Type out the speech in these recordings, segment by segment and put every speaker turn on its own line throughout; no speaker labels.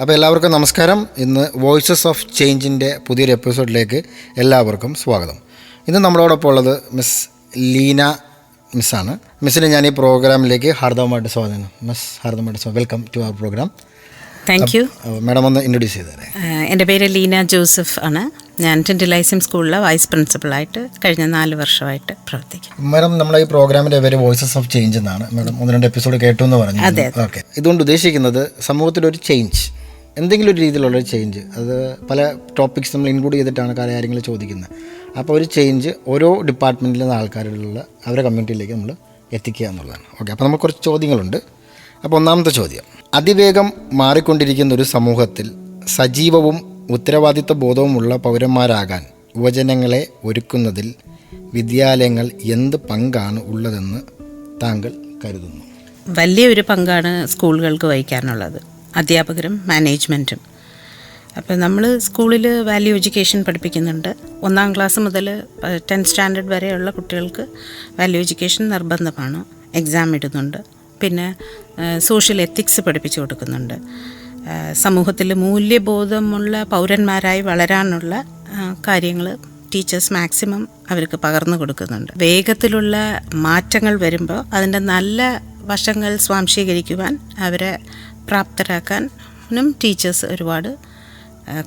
അപ്പോൾ എല്ലാവർക്കും നമസ്കാരം. ഇന്ന് വോയിസസ് ഓഫ് ചേഞ്ചിന്റെ പുതിയൊരു എപ്പിസോഡിലേക്ക് എല്ലാവർക്കും സ്വാഗതം. ഇന്ന് നമ്മളോടൊപ്പം ഉള്ളത് മിസ് ലീന മിസ്സാണ് മിസ്സിനെ ഞാൻ ഈ പ്രോഗ്രാമിലേക്ക് ഹാർദവമായിട്ട് സ്വാഗതം മിസ് ഹാർദവമായിട്ട് സ്വാഗതം. Welcome to our program
thank you
madam ഒന്ന് ഇൻട്രൊഡ്യൂസ് ചെയ്തു
എന്റെ പേര് ലീന ജോസഫ് ആണ്. ഞാൻ ടെന്റിലൈസിം സ്കൂളിലെ വൈസ് പ്രിൻസിപ്പളായിട്ട് കഴിഞ്ഞ നാല് വർഷമായിട്ട് പ്രവർത്തിക്കും
മാഡം നമ്മളെ ഈ പ്രോഗ്രാമിന്റെ പേര് വോയിസസ് ഓഫ് ചേഞ്ച് എന്നാണ്. മാഡം ഒന്ന് രണ്ട് എപ്പിസോഡ് കേട്ടു എന്ന് പറഞ്ഞു.
അതെ,
ഓക്കെ ഇതുകൊണ്ട് ഉദ്ദേശിക്കുന്നത് സമൂഹത്തിലൊരു ചേഞ്ച് എന്തെങ്കിലും ഒരു രീതിയിലുള്ള ഒരു ചേഞ്ച് അത് പല ടോപ്പിക്സ് നമ്മൾ ഇൻക്ലൂഡ് ചെയ്തിട്ടാണ് കാര്യങ്ങൾ ചോദിക്കുന്നത്. അപ്പോൾ ഒരു ചേഞ്ച് ഓരോ ഡിപ്പാർട്ട്മെന്റിലെ ആൾക്കാരിലുള്ള അവരുടെ കമ്മ്യൂണിറ്റിയിലേക്ക് നമ്മൾ എത്തിക്കുക എന്നുള്ളതാണ്. ഓക്കെ അപ്പോൾ നമുക്ക് കുറച്ച് ചോദ്യങ്ങളുണ്ട്. അപ്പോൾ ഒന്നാമത്തെ ചോദ്യം. അതിവേഗം മാറിക്കൊണ്ടിരിക്കുന്ന ഒരു സമൂഹത്തിൽ സജീവവും ഉത്തരവാദിത്വ ബോധവുമുള്ള പൗരന്മാരാകാൻ യുവജനങ്ങളെ ഒരുക്കുന്നതിൽ വിദ്യാലയങ്ങൾ എന്ത് പങ്കാണ് ഉള്ളതെന്ന് താങ്കൾ കരുതുന്നു?
വലിയൊരു പങ്കാണ് സ്കൂളുകൾക്ക് വഹിക്കാനുള്ളത്. അധ്യാപകരും മാനേജ്മെന്റും അപ്പോൾ നമ്മൾ സ്കൂളിൽ വാല്യൂ എഡ്യൂക്കേഷൻ പഠിപ്പിക്കുന്നുണ്ട്. ഒന്നാം ക്ലാസ് മുതൽ ടെൻത്ത് സ്റ്റാൻഡേർഡ് വരെയുള്ള കുട്ടികൾക്ക് വാല്യൂ എഡ്യൂക്കേഷൻ നിർബന്ധമാണ്. എക്സാം ഇടുന്നുണ്ട്. പിന്നെ സോഷ്യൽ എത്തിക്സ് പഠിപ്പിച്ചു കൊടുക്കുന്നുണ്ട്. സമൂഹത്തിൽ മൂല്യബോധമുള്ള പൗരന്മാരായി വളരാനുള്ള കാര്യങ്ങൾ ടീച്ചേഴ്സ് മാക്സിമം അവർക്ക് പകർന്നു കൊടുക്കുന്നുണ്ട്. വേഗത്തിലുള്ള മാറ്റങ്ങൾ വരുമ്പോൾ അതിന്റെ നല്ല വശങ്ങൾ സ്വാംശീകരിക്കുവാൻ അവരെ പ്രാപ്തരാക്കാനും ടീച്ചേഴ്സ് ഒരുപാട്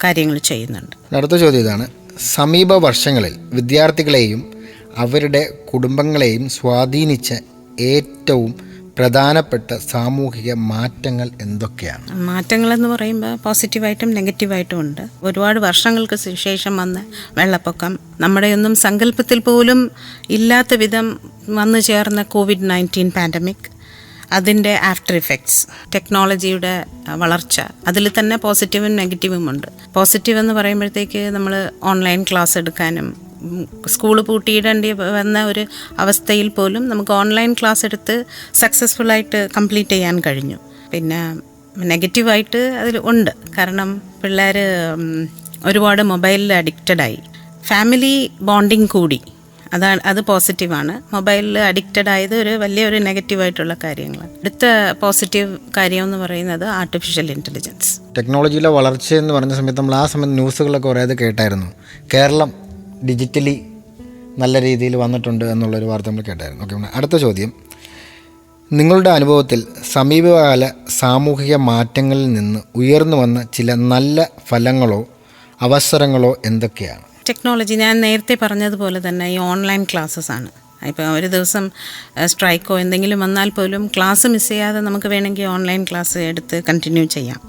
കാര്യങ്ങൾ ചെയ്യുന്നുണ്ട്.
അടുത്ത ചോദ്യം ഇതാണ്. സമീപ വർഷങ്ങളിൽ വിദ്യാർത്ഥികളെയും അവരുടെ കുടുംബങ്ങളെയും സ്വാധീനിച്ച ഏറ്റവും പ്രധാനപ്പെട്ട സാമൂഹിക മാറ്റങ്ങൾ എന്തൊക്കെയാണ്?
മാറ്റങ്ങൾ എന്ന് പറയുമ്പോൾ പോസിറ്റീവായിട്ടും നെഗറ്റീവായിട്ടും ഉണ്ട്. ഒരുപാട് വർഷങ്ങൾക്ക് ശേഷം വന്ന വെള്ളപ്പൊക്കം നമ്മുടെയൊന്നും സങ്കല്പത്തിൽ പോലും ഇല്ലാത്ത വിധം വന്നു ചേർന്ന കോവിഡ് നയന്റീൻ പാൻഡമിക് അതിന്റെ ആഫ്റ്റർ ഇഫക്ട്സ് ടെക്നോളജിയുടെ വളർച്ച. അതിൽ തന്നെ പോസിറ്റീവും നെഗറ്റീവും ഉണ്ട്. പോസിറ്റീവ് എന്ന് പറയുമ്പോഴത്തേക്ക് നമ്മൾ ഓൺലൈൻ ക്ലാസ് എടുക്കാനും സ്കൂൾ പൂട്ടിയിടേണ്ടി വന്ന ഒരു അവസ്ഥയിൽ പോലും നമുക്ക് ഓൺലൈൻ ക്ലാസ് എടുത്ത് സക്സസ്ഫുള്ളായിട്ട് കംപ്ലീറ്റ് ചെയ്യാൻ കഴിഞ്ഞു. പിന്നെ നെഗറ്റീവായിട്ട് അതിൽ ഉണ്ട്. കാരണം പിള്ളേർ ഒരുപാട് മൊബൈലിൽ അഡിക്റ്റഡായി ഫാമിലി ബോണ്ടിങ് കൂടി. അതാണ് അത് പോസിറ്റീവാണ് മൊബൈലിൽ അഡിക്റ്റഡ് ആയത് ഒരു വലിയൊരു നെഗറ്റീവായിട്ടുള്ള കാര്യങ്ങൾ അടുത്ത പോസിറ്റീവ് കാര്യം എന്ന് പറയുന്നത് ആർട്ടിഫിഷ്യൽ ഇന്റലിജൻസ്
ടെക്നോളജിയിലെ വളർച്ച എന്ന് പറഞ്ഞ സമയത്ത് നമ്മൾ ആ സമയത്ത് ന്യൂസുകളൊക്കെ കുറേ കേട്ടായിരുന്നു. കേരളം ഡിജിറ്റലി നല്ല രീതിയിൽ വന്നിട്ടുണ്ട് എന്നുള്ളൊരു വാർത്ത നമ്മൾ കേട്ടായിരുന്നു. ഓക്കെ അടുത്ത ചോദ്യം. നിങ്ങളുടെ അനുഭവത്തിൽ സമീപകാല സാമൂഹിക മാറ്റങ്ങളിൽ നിന്ന് ഉയർന്നു വന്ന ചില നല്ല ഫലങ്ങളോ അവസരങ്ങളോ എന്തൊക്കെയാണ്?
ടെക്നോളജി ഞാൻ നേരത്തെ പറഞ്ഞതുപോലെ തന്നെ ഈ ഓൺലൈൻ ക്ലാസ്സസ് ആണ്. ഇപ്പോൾ ഒരു ദിവസം സ്ട്രൈക്കോ എന്തെങ്കിലും വന്നാൽ പോലും ക്ലാസ് മിസ് ചെയ്യാതെ നമുക്ക് വേണമെങ്കിൽ ഓൺലൈൻ ക്ലാസ് എടുത്ത് കണ്ടിന്യൂ ചെയ്യാം.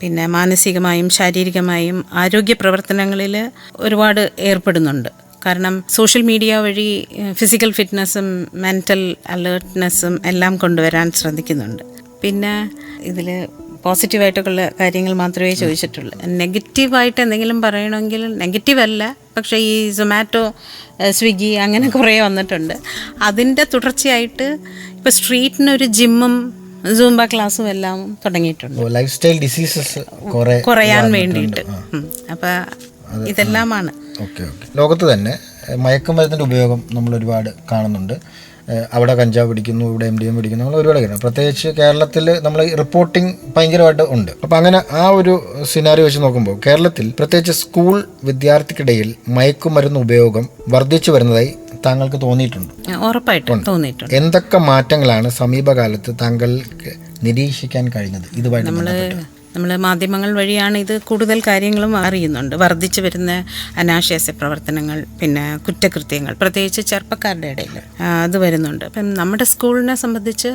പിന്നെ മാനസികമായും ശാരീരികമായും ആരോഗ്യ പ്രവർത്തനങ്ങളിൽ ഒരുപാട് ഏർപ്പെടുന്നുണ്ട്. കാരണം സോഷ്യൽ മീഡിയ വഴി ഫിസിക്കൽ ഫിറ്റ്നസ്സും മെന്റൽ അലേർട്ട്നെസ്സും എല്ലാം കൊണ്ടുവരാൻ ശ്രദ്ധിക്കുന്നുണ്ട് പിന്നെ ഇതിൽ പോസിറ്റീവായിട്ടുള്ള കാര്യങ്ങൾ മാത്രമേ ചോദിച്ചിട്ടുള്ളൂ. നെഗറ്റീവായിട്ട് എന്തെങ്കിലും പറയണമെങ്കിൽ നെഗറ്റീവ് അല്ല പക്ഷേ ഈ സൊമാറ്റോ സ്വിഗ്ഗി അങ്ങനെ കുറേ വന്നിട്ടുണ്ട്. അതിന്റെ തുടർച്ചയായിട്ട് ഇപ്പോൾ സ്ട്രീറ്റിനൊരു ജിമ്മും സൂംബ ക്ലാസ്സും എല്ലാം തുടങ്ങിയിട്ടുണ്ട്.
ലൈഫ് സ്റ്റൈൽ ഡിസീസസ് കുറേ
കുറയാൻ വേണ്ടിയിട്ട്. അപ്പോൾ ഇതെല്ലാമാണ്.
Okay okay. ലോകത്ത് തന്നെ മയക്കുമരുന്നിന്റെ ഉപയോഗം നമ്മൾ ഒരുപാട് കാണുന്നുണ്ട്. അവിടെ കഞ്ചാവ് പിടിക്കുന്നു ഇവിടെ എം ഡി എം പിടിക്കുന്നു നമ്മൾ ഒരുപാട് കാര്യം പ്രത്യേകിച്ച് കേരളത്തിൽ നമ്മൾ റിപ്പോർട്ടിംഗ് ഭയങ്കരമായിട്ട് ഉണ്ട്. അപ്പോൾ അങ്ങനെ ആ ഒരു സിനാരി വെച്ച് നോക്കുമ്പോൾ കേരളത്തിൽ പ്രത്യേകിച്ച് സ്കൂൾ വിദ്യാർത്ഥിക്കിടയിൽ മയക്കുമരുന്ന് ഉപയോഗം വർദ്ധിച്ചു വരുന്നതായി താങ്കൾക്ക് തോന്നിയിട്ടുണ്ട്?
ഉറപ്പായിട്ടും തോന്നിയിട്ടുണ്ട്.
എന്തൊക്കെ മാറ്റങ്ങളാണ് സമീപകാലത്ത് താങ്കൾക്ക് നിരീക്ഷിക്കാൻ കഴിഞ്ഞത്? ഇതുമായിട്ട് ബന്ധപ്പെട്ട്.
നമ്മൾ മാധ്യമങ്ങൾ വഴിയാണ് ഇത് കൂടുതൽ കാര്യങ്ങളും അറിയുന്നുണ്ട്. വർദ്ധിച്ചു വരുന്ന അനാശാസ്യ പ്രവർത്തനങ്ങൾ പിന്നെ കുറ്റകൃത്യങ്ങൾ പ്രത്യേകിച്ച് ചെറുപ്പക്കാരുടെ ഇടയിൽ അത് വരുന്നുണ്ട്. അപ്പം നമ്മുടെ സ്കൂളിനെ സംബന്ധിച്ച്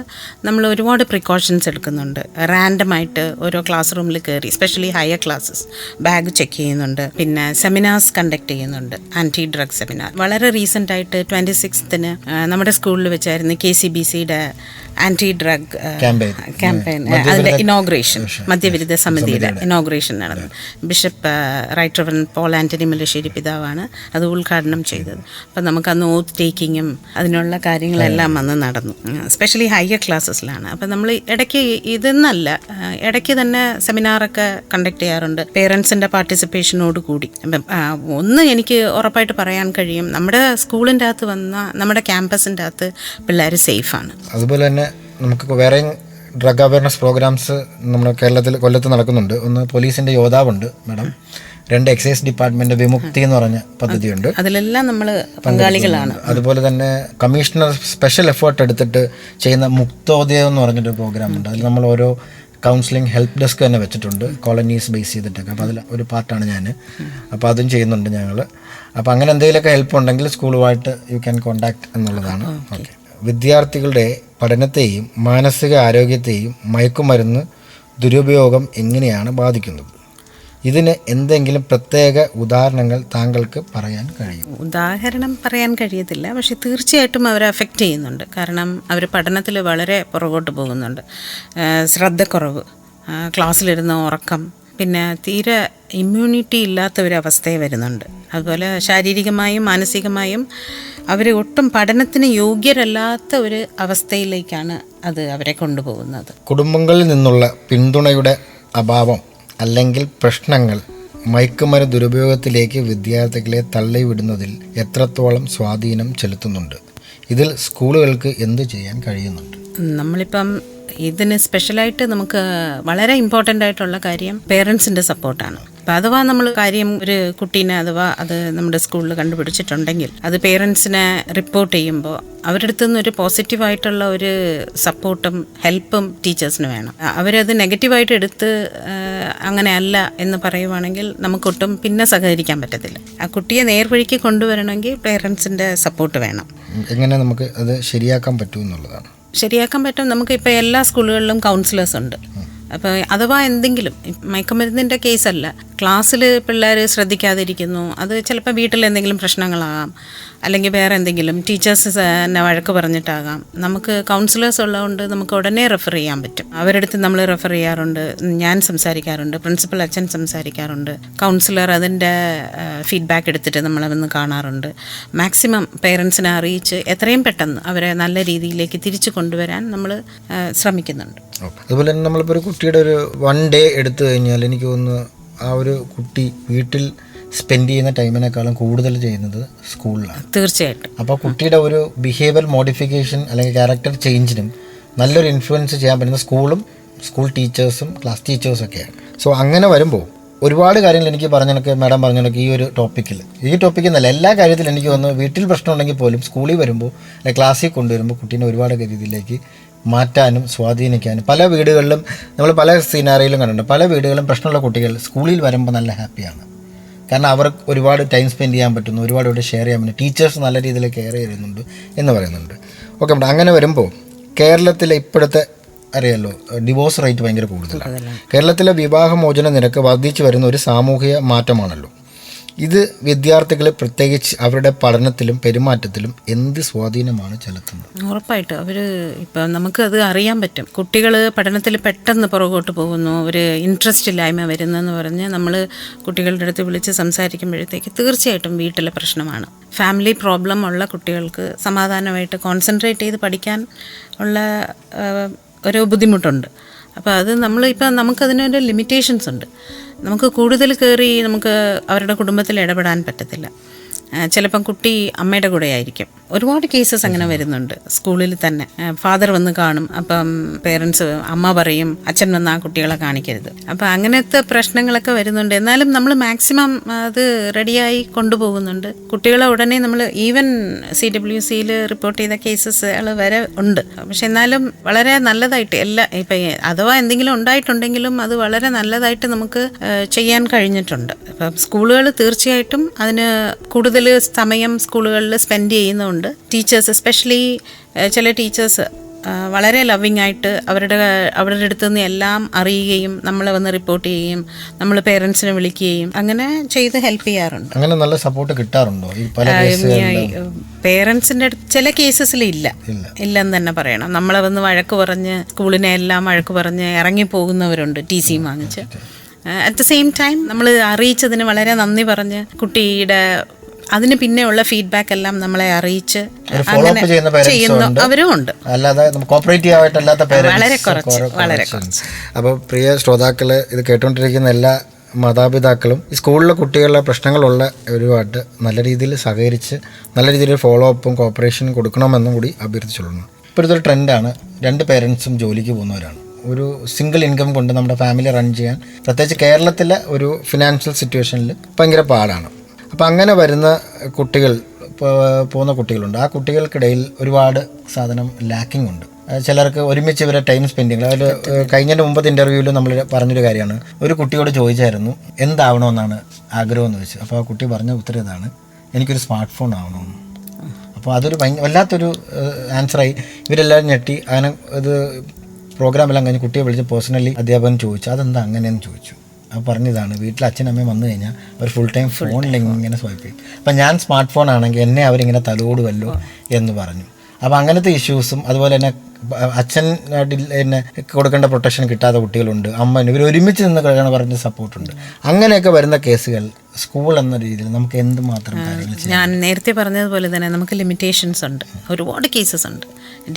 നമ്മൾ ഒരുപാട് പ്രിക്കോഷൻസ് എടുക്കുന്നുണ്ട്. റാൻഡമായിട്ട് ഓരോ ക്ലാസ് റൂമിൽ കയറി specially higher classes bag check ചെയ്യുന്നുണ്ട്. പിന്നെ സെമിനാർസ് കണ്ടക്ട് ചെയ്യുന്നുണ്ട്. ആന്റി ഡ്രഗ് സെമിനാർ വളരെ റീസെന്റ് ആയിട്ട് ട്വന്റി സിക്സ്ത്തിന് നമ്മുടെ സ്കൂളിൽ വെച്ചായിരുന്നു കെ സി ബി സിയുടെ ആന്റി ഡ്രഗ്. ക്യാമ്പയിൻ അതിന്റെ ഇനോഗ്രേഷൻ മദ്യവിരുദ്ധ സമിതിയുടെ ഇനോഗ്രേഷൻ നടന്നു. Bishop right reverend Paul Antony Mullassery പിതാവാണ് അത് ഉദ്ഘാടനം ചെയ്തത്. അപ്പം നമുക്ക് അന്ന് ഓത്ത് ടേക്കിങ്ങും അതിനുള്ള കാര്യങ്ങളെല്ലാം അന്ന് നടന്നു. സ്പെഷ്യലി ഹയർ ക്ലാസ്സസിലാണ് അപ്പം നമ്മൾ ഇടയ്ക്ക് ഇതെന്നല്ല ആ, ഇടയ്ക്ക് തന്നെ സെമിനാറൊക്കെ കണ്ടക്ട് ചെയ്യാറുണ്ട്. പേരൻസിന്റെ പാർട്ടിസിപ്പേഷനോട് കൂടി. ഒന്ന് എനിക്ക് ഉറപ്പായിട്ട് പറയാൻ കഴിയും നമ്മുടെ സ്കൂളിന്റെ അകത്ത് വന്ന നമ്മുടെ ക്യാമ്പസിന്റെ അകത്ത് പിള്ളേർ സേഫാണ്
അതുപോലെ തന്നെ നമുക്ക് വേറെ ഡ്രഗ് അവയർനെസ് പ്രോഗ്രാംസ് നമ്മുടെ കേരളത്തിൽ കൊല്ലത്ത് നടക്കുന്നുണ്ട്. ഒന്ന് പോലീസിന്റെ യോദ്ധാവുണ്ട് മാഡം രണ്ട് എക്സൈസ് ഡിപ്പാർട്ട്മെന്റ് വിമുക്തി എന്ന് പറഞ്ഞ പദ്ധതിയുണ്ട്.
അതിലെല്ലാം നമ്മൾ പങ്കാളികളാണ്.
അതുപോലെ തന്നെ കമ്മീഷണർ സ്പെഷ്യൽ എഫേർട്ട് എടുത്തിട്ട് ചെയ്യുന്ന മുക്തോദയം എന്ന് പറഞ്ഞിട്ട് പ്രോഗ്രാം ഉണ്ട്. അതിൽ നമ്മൾ ഓരോ കൗൺസിലിംഗ് ഹെൽപ്പ് ഡെസ്ക് തന്നെ വെച്ചിട്ടുണ്ട്. കോളനീസ് ബേസ് ചെയ്തിട്ടൊക്കെ. അപ്പോൾ അതിൽ ഒരു പാർട്ടാണ് ഞാൻ അപ്പോൾ അതും ചെയ്യുന്നുണ്ട് ഞങ്ങൾ അപ്പോൾ അങ്ങനെ എന്തെങ്കിലുമൊക്കെ ഹെൽപ്പ് ഉണ്ടെങ്കിൽ സ്കൂളുമായിട്ട് യു ക്യാൻ കോണ്ടാക്ട് എന്നുള്ളതാണ്. ഓക്കെ വിദ്യാർത്ഥികളുടെ പഠനത്തെയും മാനസിക ആരോഗ്യത്തെയും മയക്കുമരുന്ന് ദുരുപയോഗം എങ്ങനെയാണ് ബാധിക്കുന്നത്? ഇതിന് എന്തെങ്കിലും പ്രത്യേക ഉദാഹരണങ്ങൾ താങ്കൾക്ക് പറയാൻ കഴിയും
ഉദാഹരണം പറയാൻ കഴിയത്തില്ല. പക്ഷെ തീർച്ചയായിട്ടും അവരെ അഫക്റ്റ് ചെയ്യുന്നുണ്ട്. കാരണം അവർ പഠനത്തിൽ വളരെ പുറകോട്ട് പോകുന്നുണ്ട്. ശ്രദ്ധക്കുറവ് ക്ലാസ്സിലിരുന്ന ഉറക്കം പിന്നെ തീരെ ഇമ്മ്യൂണിറ്റി ഇല്ലാത്ത ഒരു അവസ്ഥയെ വരുന്നുണ്ട്. അതുപോലെ ശാരീരികമായും മാനസികമായും അവർ ഒട്ടും പഠനത്തിന് യോഗ്യരല്ലാത്ത ഒരു അവസ്ഥയിലേക്കാണ് അത് അവരെ കൊണ്ടുപോകുന്നത്.
കുടുംബങ്ങളിൽ നിന്നുള്ള പിന്തുണയുടെ അഭാവം അല്ലെങ്കിൽ പ്രശ്നങ്ങൾ മയക്കുമരുന്ന് ദുരുപയോഗത്തിലേക്ക് വിദ്യാർത്ഥികളെ തള്ളിവിടുന്നതിൽ എത്രത്തോളം സ്വാധീനം ചെലുത്തുന്നുണ്ട്? ഇതിൽ സ്കൂളുകൾക്ക് എന്ത് ചെയ്യാൻ കഴിയുന്നുണ്ട്?
നമ്മളിപ്പം ഇതിന് സ്പെഷ്യലായിട്ട് നമുക്ക് വളരെ ഇമ്പോർട്ടന്റ് ആയിട്ടുള്ള കാര്യം പേരൻസിന്റെ സപ്പോർട്ടാണ് അപ്പം അഥവാ നമ്മൾ കാര്യം ഒരു കുട്ടീനെ അഥവാ അത് നമ്മുടെ സ്കൂളിൽ കണ്ടുപിടിച്ചിട്ടുണ്ടെങ്കിൽ അത് പേരൻസിനെ റിപ്പോർട്ട് ചെയ്യുമ്പോൾ അവരുടെ നിന്ന് ഒരു പോസിറ്റീവായിട്ടുള്ള ഒരു സപ്പോർട്ടും ഹെൽപ്പും ടീച്ചേഴ്സിന് വേണം. അവരത് നെഗറ്റീവായിട്ട് എടുത്ത് അങ്ങനെ അല്ല എന്ന് പറയുവാണെങ്കിൽ നമുക്കൊട്ടും പിന്നെ സഹകരിക്കാൻ പറ്റത്തില്ല. ആ കുട്ടിയെ നേർവഴിക്ക് കൊണ്ടുവരണമെങ്കിൽ പേരൻസിന്റെ സപ്പോർട്ട് വേണം.
എങ്ങനെ നമുക്ക് അത് ശരിയാക്കാൻ പറ്റും എന്നുള്ളതാണ്?
ശരിയാക്കാൻ പറ്റും. നമുക്ക് ഇപ്പോൾ എല്ലാ സ്കൂളുകളിലും കൗൺസിലേഴ്സ് ഉണ്ട്. അപ്പോൾ അഥവാ എന്തെങ്കിലും മയക്കുമരുന്നിന്റെ കേസല്ല ക്ലാസ്സിൽ പിള്ളേർ ശ്രദ്ധിക്കാതിരിക്കുന്നു അത് ചിലപ്പോൾ വീട്ടിൽ എന്തെങ്കിലും പ്രശ്നങ്ങളാകാം അല്ലെങ്കിൽ വേറെ എന്തെങ്കിലും ടീച്ചേഴ്സ് എന്നെ വഴക്ക് പറഞ്ഞിട്ടാകാം. നമുക്ക് കൗൺസിലേഴ്സ് ഉള്ളതുകൊണ്ട് നമുക്ക് ഉടനെ റെഫർ ചെയ്യാൻ പറ്റും. അവരടുത്ത് നമ്മൾ റെഫർ ചെയ്യാറുണ്ട് ഞാൻ സംസാരിക്കാറുണ്ട് പ്രിൻസിപ്പൽ അച്ഛൻ സംസാരിക്കാറുണ്ട് കൗൺസിലർ അതിന്റെ ഫീഡ്ബാക്ക് എടുത്തിട്ട് നമ്മളെ വന്ന് കാണാറുണ്ട്. മാക്സിമം പേരൻസിനെ അറിയിച്ച് എത്രയും പെട്ടെന്ന് അവരെ നല്ല രീതിയിലേക്ക് തിരിച്ചു കൊണ്ടുവരാൻ നമ്മൾ ശ്രമിക്കുന്നുണ്ട്.
അതുപോലെ തന്നെ നമ്മളിപ്പോൾ ഒരു കുട്ടിയുടെ ഒരു വൺ ഡേ എടുത്തു കഴിഞ്ഞാൽ എനിക്ക് തോന്നുന്നു ആ ഒരു കുട്ടി വീട്ടിൽ സ്പെൻഡ് ചെയ്യുന്ന ടൈമിനേക്കാളും കൂടുതൽ ചെയ്യുന്നത് സ്കൂളിലാണ്
തീർച്ചയായിട്ടും.
അപ്പോൾ കുട്ടിയുടെ ഒരു ബിഹേവിയർ മോഡിഫിക്കേഷൻ അല്ലെങ്കിൽ ക്യാരക്ടർ ചേഞ്ചിനും നല്ലൊരു ഇൻഫ്ലുവൻസ് ചെയ്യാൻ പറ്റുന്ന സ്കൂളും സ്കൂൾ ടീച്ചേഴ്സും ക്ലാസ് ടീച്ചേഴ്സും ഒക്കെയാണ്. സോ അങ്ങനെ വരുമ്പോൾ ഒരുപാട് കാര്യങ്ങൾ എനിക്ക് പറഞ്ഞിടക്ക് മാഡം പറഞ്ഞിടക്ക് ഈ ഒരു ടോപ്പിക്കിൽ ഈ ടോപ്പിക്കിൽ എന്നല്ല എല്ലാ കാര്യത്തിലും എനിക്ക് തോന്നുന്നു വീട്ടിൽ പ്രശ്നമുണ്ടെങ്കിൽ പോലും സ്കൂളിൽ വരുമ്പോൾ അല്ലെങ്കിൽ ക്ലാസ്സിൽ കൊണ്ടുവരുമ്പോൾ കുട്ടീനെ ഒരുപാട് രീതിയിലേക്ക് മാറ്റാനും സ്വാധീനിക്കാനും. പല വീടുകളിലും നമ്മൾ പല സീനാറിയിലും കണ്ടിട്ടുണ്ട്. പല വീടുകളിലും പ്രശ്നമുള്ള കുട്ടികൾ സ്കൂളിൽ വരുമ്പോൾ നല്ല ഹാപ്പിയാണ് കാരണം അവർക്ക് ഒരുപാട് ടൈം സ്പെൻഡ് ചെയ്യാൻ പറ്റുന്നു. ഒരുപാട് ഇവിടെ ഷെയർ ചെയ്യാൻ പറ്റുന്നു. ടീച്ചേഴ്സ് നല്ല രീതിയിൽ കെയർ ചെയ്യുന്നുണ്ട് എന്ന് പറയുന്നുണ്ട്. ഓക്കെ മേഡം അങ്ങനെ വരുമ്പോൾ കേരളത്തിലെ ഇപ്പോഴത്തെ അറിയാലോ ഡിവോഴ്സ് റേറ്റ് ഭയങ്കര കൂടുതലാണ്. കേരളത്തിലെ വിവാഹമോചന നിരക്ക് വർദ്ധിച്ചു വരുന്ന ഒരു സാമൂഹിക മാറ്റമാണല്ലോ. ഇത് വിദ്യാർത്ഥികളെ പ്രത്യേകിച്ച് അവരുടെ പഠനത്തിലും പെരുമാറ്റത്തിലും എന്ത് സ്വാധീനമാണ് ചെലുത്തുന്നത്?
ഉറപ്പായിട്ട്. അവർ ഇപ്പം നമുക്കത് അറിയാൻ പറ്റും. കുട്ടികൾ പഠനത്തിൽ പെട്ടെന്ന് പുറകോട്ട് പോകുന്നു. ഒരു ഇൻട്രസ്റ്റ് ഇല്ലായ്മ വരുന്നതെന്ന് പറഞ്ഞ് നമ്മൾ കുട്ടികളുടെ അടുത്ത് വിളിച്ച് സംസാരിക്കുമ്പോഴത്തേക്ക് തീർച്ചയായിട്ടും വീട്ടിലെ പ്രശ്നമാണ്. ഫാമിലി പ്രോബ്ലം ഉള്ള കുട്ടികൾക്ക് സമാധാനമായിട്ട് കോൺസെൻട്രേറ്റ് ചെയ്ത് പഠിക്കാൻ ഉള്ള ഒരു ബുദ്ധിമുട്ടുണ്ട്. അപ്പോൾ അത് നമ്മളിപ്പോൾ നമുക്കതിനൊരു ലിമിറ്റേഷൻസ് ഉണ്ട്. നമുക്ക് കൂടുതൽ കയറി നമുക്ക് അവരുടെ കുടുംബത്തിൽ ഇടപെടാൻ പറ്റത്തില്ല. ചിലപ്പം കുട്ടി അമ്മയുടെ കൂടെ ആയിരിക്കും ഒരുപാട് കേസസ് അങ്ങനെ വരുന്നുണ്ട്. സ്കൂളിൽ തന്നെ. ഫാദർ വന്ന് കാണും. അപ്പം പേരൻസ് അമ്മ പറയും അച്ഛൻ വന്ന് ആ കുട്ടികളെ കാണിക്കരുത്. അപ്പം അങ്ങനത്തെ പ്രശ്നങ്ങളൊക്കെ വരുന്നുണ്ട്. എന്നാലും നമ്മൾ മാക്സിമം അത് റെഡിയായി കൊണ്ടുപോകുന്നുണ്ട്. കുട്ടികളെ ഉടനെ നമ്മൾ ഈവൻ സി ഡബ്ല്യു സിയിൽ റിപ്പോർട്ട് ചെയ്ത കേസസ് വരെ ഉണ്ട്. പക്ഷെ എന്നാലും വളരെ നല്ലതായിട്ട് എല്ലാ ഇപ്പം അഥവാ എന്തെങ്കിലും ഉണ്ടായിട്ടുണ്ടെങ്കിലും അത് വളരെ നല്ലതായിട്ട് നമുക്ക് ചെയ്യാൻ കഴിഞ്ഞിട്ടുണ്ട്. അപ്പം സ്കൂളുകൾ തീർച്ചയായിട്ടും അതിന് കൂടുതൽ സമയം സ്കൂളുകളിൽ സ്പെൻഡ് ചെയ്യുന്നുണ്ട്. ടീച്ചേഴ്സ് എസ്പെഷ്യലി ചില ടീച്ചേഴ്സ് വളരെ ലവിങ് ആയിട്ട് അവരുടെ അവരുടെ അടുത്ത് നിന്ന് എല്ലാം അറിയുകയും നമ്മളെ വന്ന് റിപ്പോർട്ട് ചെയ്യുകയും നമ്മൾ പേരൻസിനെ വിളിക്കുകയും അങ്ങനെ ചെയ്ത് ഹെൽപ്പ് ചെയ്യാറുണ്ട്.
അങ്ങനെ നല്ല സപ്പോർട്ട് കിട്ടാറുണ്ടോ?
പേരൻസിന്റെ അടുത്ത് ചില കേസസിൽ ഇല്ല.
ഇല്ല.
ഇല്ലെന്ന് തന്നെ പറയണം. നമ്മളെ വന്ന് വഴക്ക് പറഞ്ഞ് സ്കൂളിനെ എല്ലാം വഴക്ക് പറഞ്ഞ് ഇറങ്ങി പോകുന്നവരുണ്ട് ടി സി വാങ്ങിച്ച് അറ്റ് ദ സെയിം ടൈം നമ്മൾ അറിയിച്ചതിന് വളരെ നന്ദി പറഞ്ഞ് കുട്ടിയുടെ അതിന് പിന്നെയുള്ള ഫീഡ്ബാക്ക് എല്ലാം നമ്മളെ അറിയിച്ച്
ചെയ്യുന്ന ഉണ്ട്.
അവരും ഉണ്ട്.
അല്ലാതെ കോപ്പറേറ്റീവ് ആയിട്ടല്ലാത്ത
വളരെ കുറച്ച്, വളരെ
അപ്പോൾ പ്രിയ ശ്രോതാക്കൾ ഇത് കേട്ടുകൊണ്ടിരിക്കുന്ന എല്ലാ മാതാപിതാക്കളും ഈ സ്കൂളിലെ കുട്ടികളുടെ പ്രശ്നങ്ങളുള്ള ഒരുപാട് നല്ല രീതിയിൽ സഹകരിച്ച് നല്ല രീതിയിൽ ഫോളോ അപ്പും കോപ്പറേഷനും കൊടുക്കണമെന്നും കൂടി അഭ്യർത്ഥിച്ചുള്ളൂ ഇപ്പോഴത്തെ ഒരു ട്രെൻഡാണ് രണ്ട് പേരൻസും ജോലിക്ക് പോകുന്നവരാണ്. ഒരു സിംഗിൾ ഇൻകം കൊണ്ട് നമ്മുടെ ഫാമിലി റൺ ചെയ്യാൻ പ്രത്യേകിച്ച് കേരളത്തിലെ ഒരു ഫിനാൻഷ്യൽ സിറ്റുവേഷനിൽ ഭയങ്കര പാടാണ്. അപ്പോൾ അങ്ങനെ വരുന്ന കുട്ടികൾ പോകുന്ന കുട്ടികളുണ്ട്. ആ കുട്ടികൾക്കിടയിൽ ഒരുപാട് സാധനം ലാക്കിംഗ് ഉണ്ട്. ചിലർക്ക് ഒരുമിച്ച് ഇവരെ ടൈം സ്പെൻഡ് ചെയ്യണം. അതിൽ കഴിഞ്ഞതിന്റെ മുമ്പത്തെ ഇന്റർവ്യൂവിൽ നമ്മൾ പറഞ്ഞൊരു കാര്യമാണ്. ഒരു കുട്ടിയോട് ചോദിച്ചായിരുന്നു എന്താവണമെന്നാണ് ആഗ്രഹം എന്ന് വെച്ച് അപ്പോൾ ആ കുട്ടി പറഞ്ഞ ഉത്തരം ഇതാണ് എനിക്കൊരു സ്മാർട്ട് ഫോൺ ആവണമെന്ന് അപ്പോൾ അതൊരു ഭയങ്കര വല്ലാത്തൊരു ആൻസറായി ഇവരെല്ലാവരും ഞെട്ടി. അങ്ങനെ ഇത് പ്രോഗ്രാമെല്ലാം കഴിഞ്ഞ് കുട്ടിയെ വിളിച്ച് പേഴ്സണലി അധ്യാപകൻ ചോദിച്ചു അതെന്താ അങ്ങനെയെന്ന് ചോദിച്ചു? പറഞ്ഞതാണ്. വീട്ടിൽ അച്ഛനും അമ്മയും വന്നു കഴിഞ്ഞാൽ അവർ ഫുൾ ടൈം ഫോണിൽ ഇങ്ങനെ സ്വൈപ്പ് ചെയ്യും. അപ്പം ഞാൻ സ്മാർട്ട് ഫോൺ ആണെങ്കിൽ എന്നെ അവരിങ്ങനെ തലോടുമല്ലോ എന്ന് പറഞ്ഞു. അപ്പോൾ അങ്ങനത്തെ ഇഷ്യൂസും അതുപോലെ തന്നെ അച്ഛൻ എന്നെ കൊടുക്കേണ്ട പ്രൊട്ടക്ഷൻ കിട്ടാത്ത കുട്ടികളുണ്ട്. അമ്മ ഇവർ ഒരുമിച്ച് നിന്ന് കഴിയണം പറഞ്ഞ സപ്പോർട്ടുണ്ട് അങ്ങനെയൊക്കെ വരുന്ന കേസുകൾ സ്കൂൾ എന്ന രീതിയിൽ നമുക്ക് എന്തുമാത്രം കാര്യങ്ങൾ
ഞാൻ നേരത്തെ പറഞ്ഞതുപോലെ തന്നെ നമുക്ക് ലിമിറ്റേഷൻസ് ഉണ്ട്. ഒരുപാട് കേസസ് ഉണ്ട്.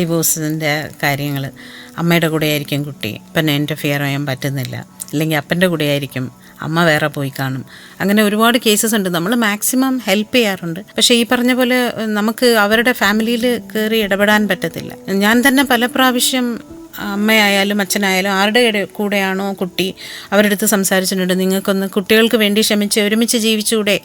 ഡിവോഴ്സിന്റെ കാര്യങ്ങൾ അമ്മയുടെ കൂടെ ആയിരിക്കും കുട്ടി. പിന്നെ ഇന്റർഫിയർ ചെയ്യാൻ പറ്റുന്നില്ല. അല്ലെങ്കിൽ അപ്പന്റെ കൂടെ ആയിരിക്കും അമ്മ വേറെ പോയി കാണും. അങ്ങനെ ഒരുപാട് കേസസ് ഉണ്ട്. നമ്മൾ മാക്സിമം ഹെൽപ്പ് ചെയ്യാറുണ്ട്. പക്ഷേ ഈ പറഞ്ഞ പോലെ നമുക്ക് അവരുടെ ഫാമിലിയിൽ കയറി ഇടപെടാൻ പറ്റത്തില്ല. ഞാൻ തന്നെ പല പ്രാവശ്യം അമ്മയായാലും അച്ഛനായാലും ആരുടെ കൂടെയാണോ കുട്ടി അവരുടെ അടുത്ത് സംസാരിച്ചിട്ടുണ്ട്? നിങ്ങൾക്കൊന്ന് കുട്ടികൾക്ക് വേണ്ടി ക്ഷമിച്ച് ഒരുമിച്ച് ജീവിച്ചുകൂടെ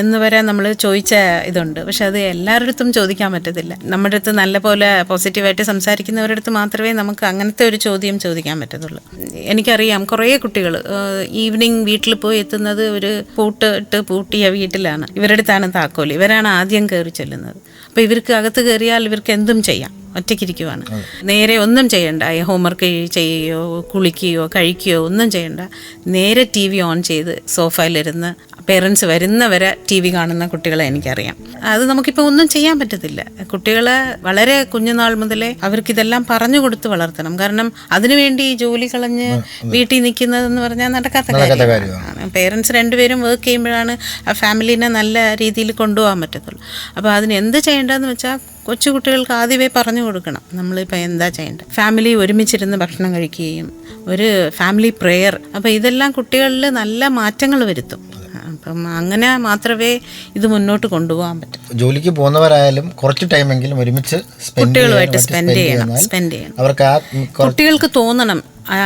എന്ന് വരെ നമ്മൾ ചോദിച്ച ഇതുണ്ട്. പക്ഷെ അത് എല്ലാവരുടെ ചോദിക്കാൻ പറ്റത്തില്ല. നമ്മുടെ അടുത്ത് നല്ല പോലെ പോസിറ്റീവായിട്ട് സംസാരിക്കുന്നവരുടെ അടുത്ത് മാത്രമേ നമുക്ക് അങ്ങനത്തെ ഒരു ചോദ്യം ചോദിക്കാൻ പറ്റത്തുള്ളൂ. എനിക്കറിയാം കുറേ കുട്ടികൾ ഈവനിങ് വീട്ടിൽ പോയി എത്തുന്നത് ഒരു പൂട്ട് ഇട്ട് പൂട്ടിയ വീട്ടിലാണ്. ഇവരുടെ അടുത്താണ് താക്കോൽ ഇവരാണ് ആദ്യം കയറി ചെല്ലുന്നത്. അപ്പോൾ ഇവർക്ക് അകത്ത് കയറിയാൽ ഇവർക്ക് എന്തും ചെയ്യാം. ഒറ്റയ്ക്കിരിക്കുവാണ്. നേരെ ഒന്നും ചെയ്യണ്ട. ഹോംവർക്ക് ചെയ്യുകയോ കുളിക്കുകയോ കഴിക്കുകയോ ഒന്നും ചെയ്യണ്ട. നേരെ ടി വി ഓൺ ചെയ്ത് സോഫയിലിരുന്ന് പേരൻസ് വരുന്നവരെ ടി വി കാണുന്ന കുട്ടികളെ എനിക്കറിയാം. അത് നമുക്കിപ്പോൾ ഒന്നും ചെയ്യാൻ പറ്റത്തില്ല. കുട്ടികളെ വളരെ കുഞ്ഞുനാൾ മുതലേ അവർക്കിതെല്ലാം പറഞ്ഞു കൊടുത്ത് വളർത്തണം. കാരണം അതിനുവേണ്ടി ജോലി കളഞ്ഞ് വീട്ടിൽ നിൽക്കുന്നതെന്ന് പറഞ്ഞാൽ നടക്കാത്ത കാര്യമാണ്. പേരൻസ് രണ്ടുപേരും വർക്ക് ചെയ്യുമ്പോഴാണ് ആ ഫാമിലിനെ നല്ല രീതിയിൽ കൊണ്ടുപോകാൻ പറ്റത്തുള്ളൂ. അപ്പോൾ അതിന് എന്ത് ചെയ്യേണ്ടതെന്ന് വെച്ചാൽ കൊച്ചു കുട്ടികൾക്ക് ആദ്യമേ പറഞ്ഞു കൊടുക്കണം. നമ്മളിപ്പോൾ എന്താ ചെയ്യേണ്ടത് ഫാമിലി ഒരുമിച്ചിരുന്ന് ഭക്ഷണം കഴിക്കുകയും ഒരു ഫാമിലി പ്രെയർ അപ്പോൾ ഇതെല്ലാം കുട്ടികളിൽ നല്ല മാറ്റങ്ങൾ വരുത്തും. അപ്പം അങ്ങനെ മാത്രമേ ഇത് മുന്നോട്ട് കൊണ്ടുപോകാൻ പറ്റൂ.
ജോലിക്ക് പോകുന്നവരായാലും കുറച്ച് ടൈമെങ്കിലും ഒരുമിച്ച് സ്പെൻഡ്
കുട്ടികളുമായിട്ട് സ്പെൻഡ് ചെയ്യണം സ്പെൻഡ് ചെയ്യണം.
അവർക്ക് ആ
കുട്ടികൾക്ക് തോന്നണം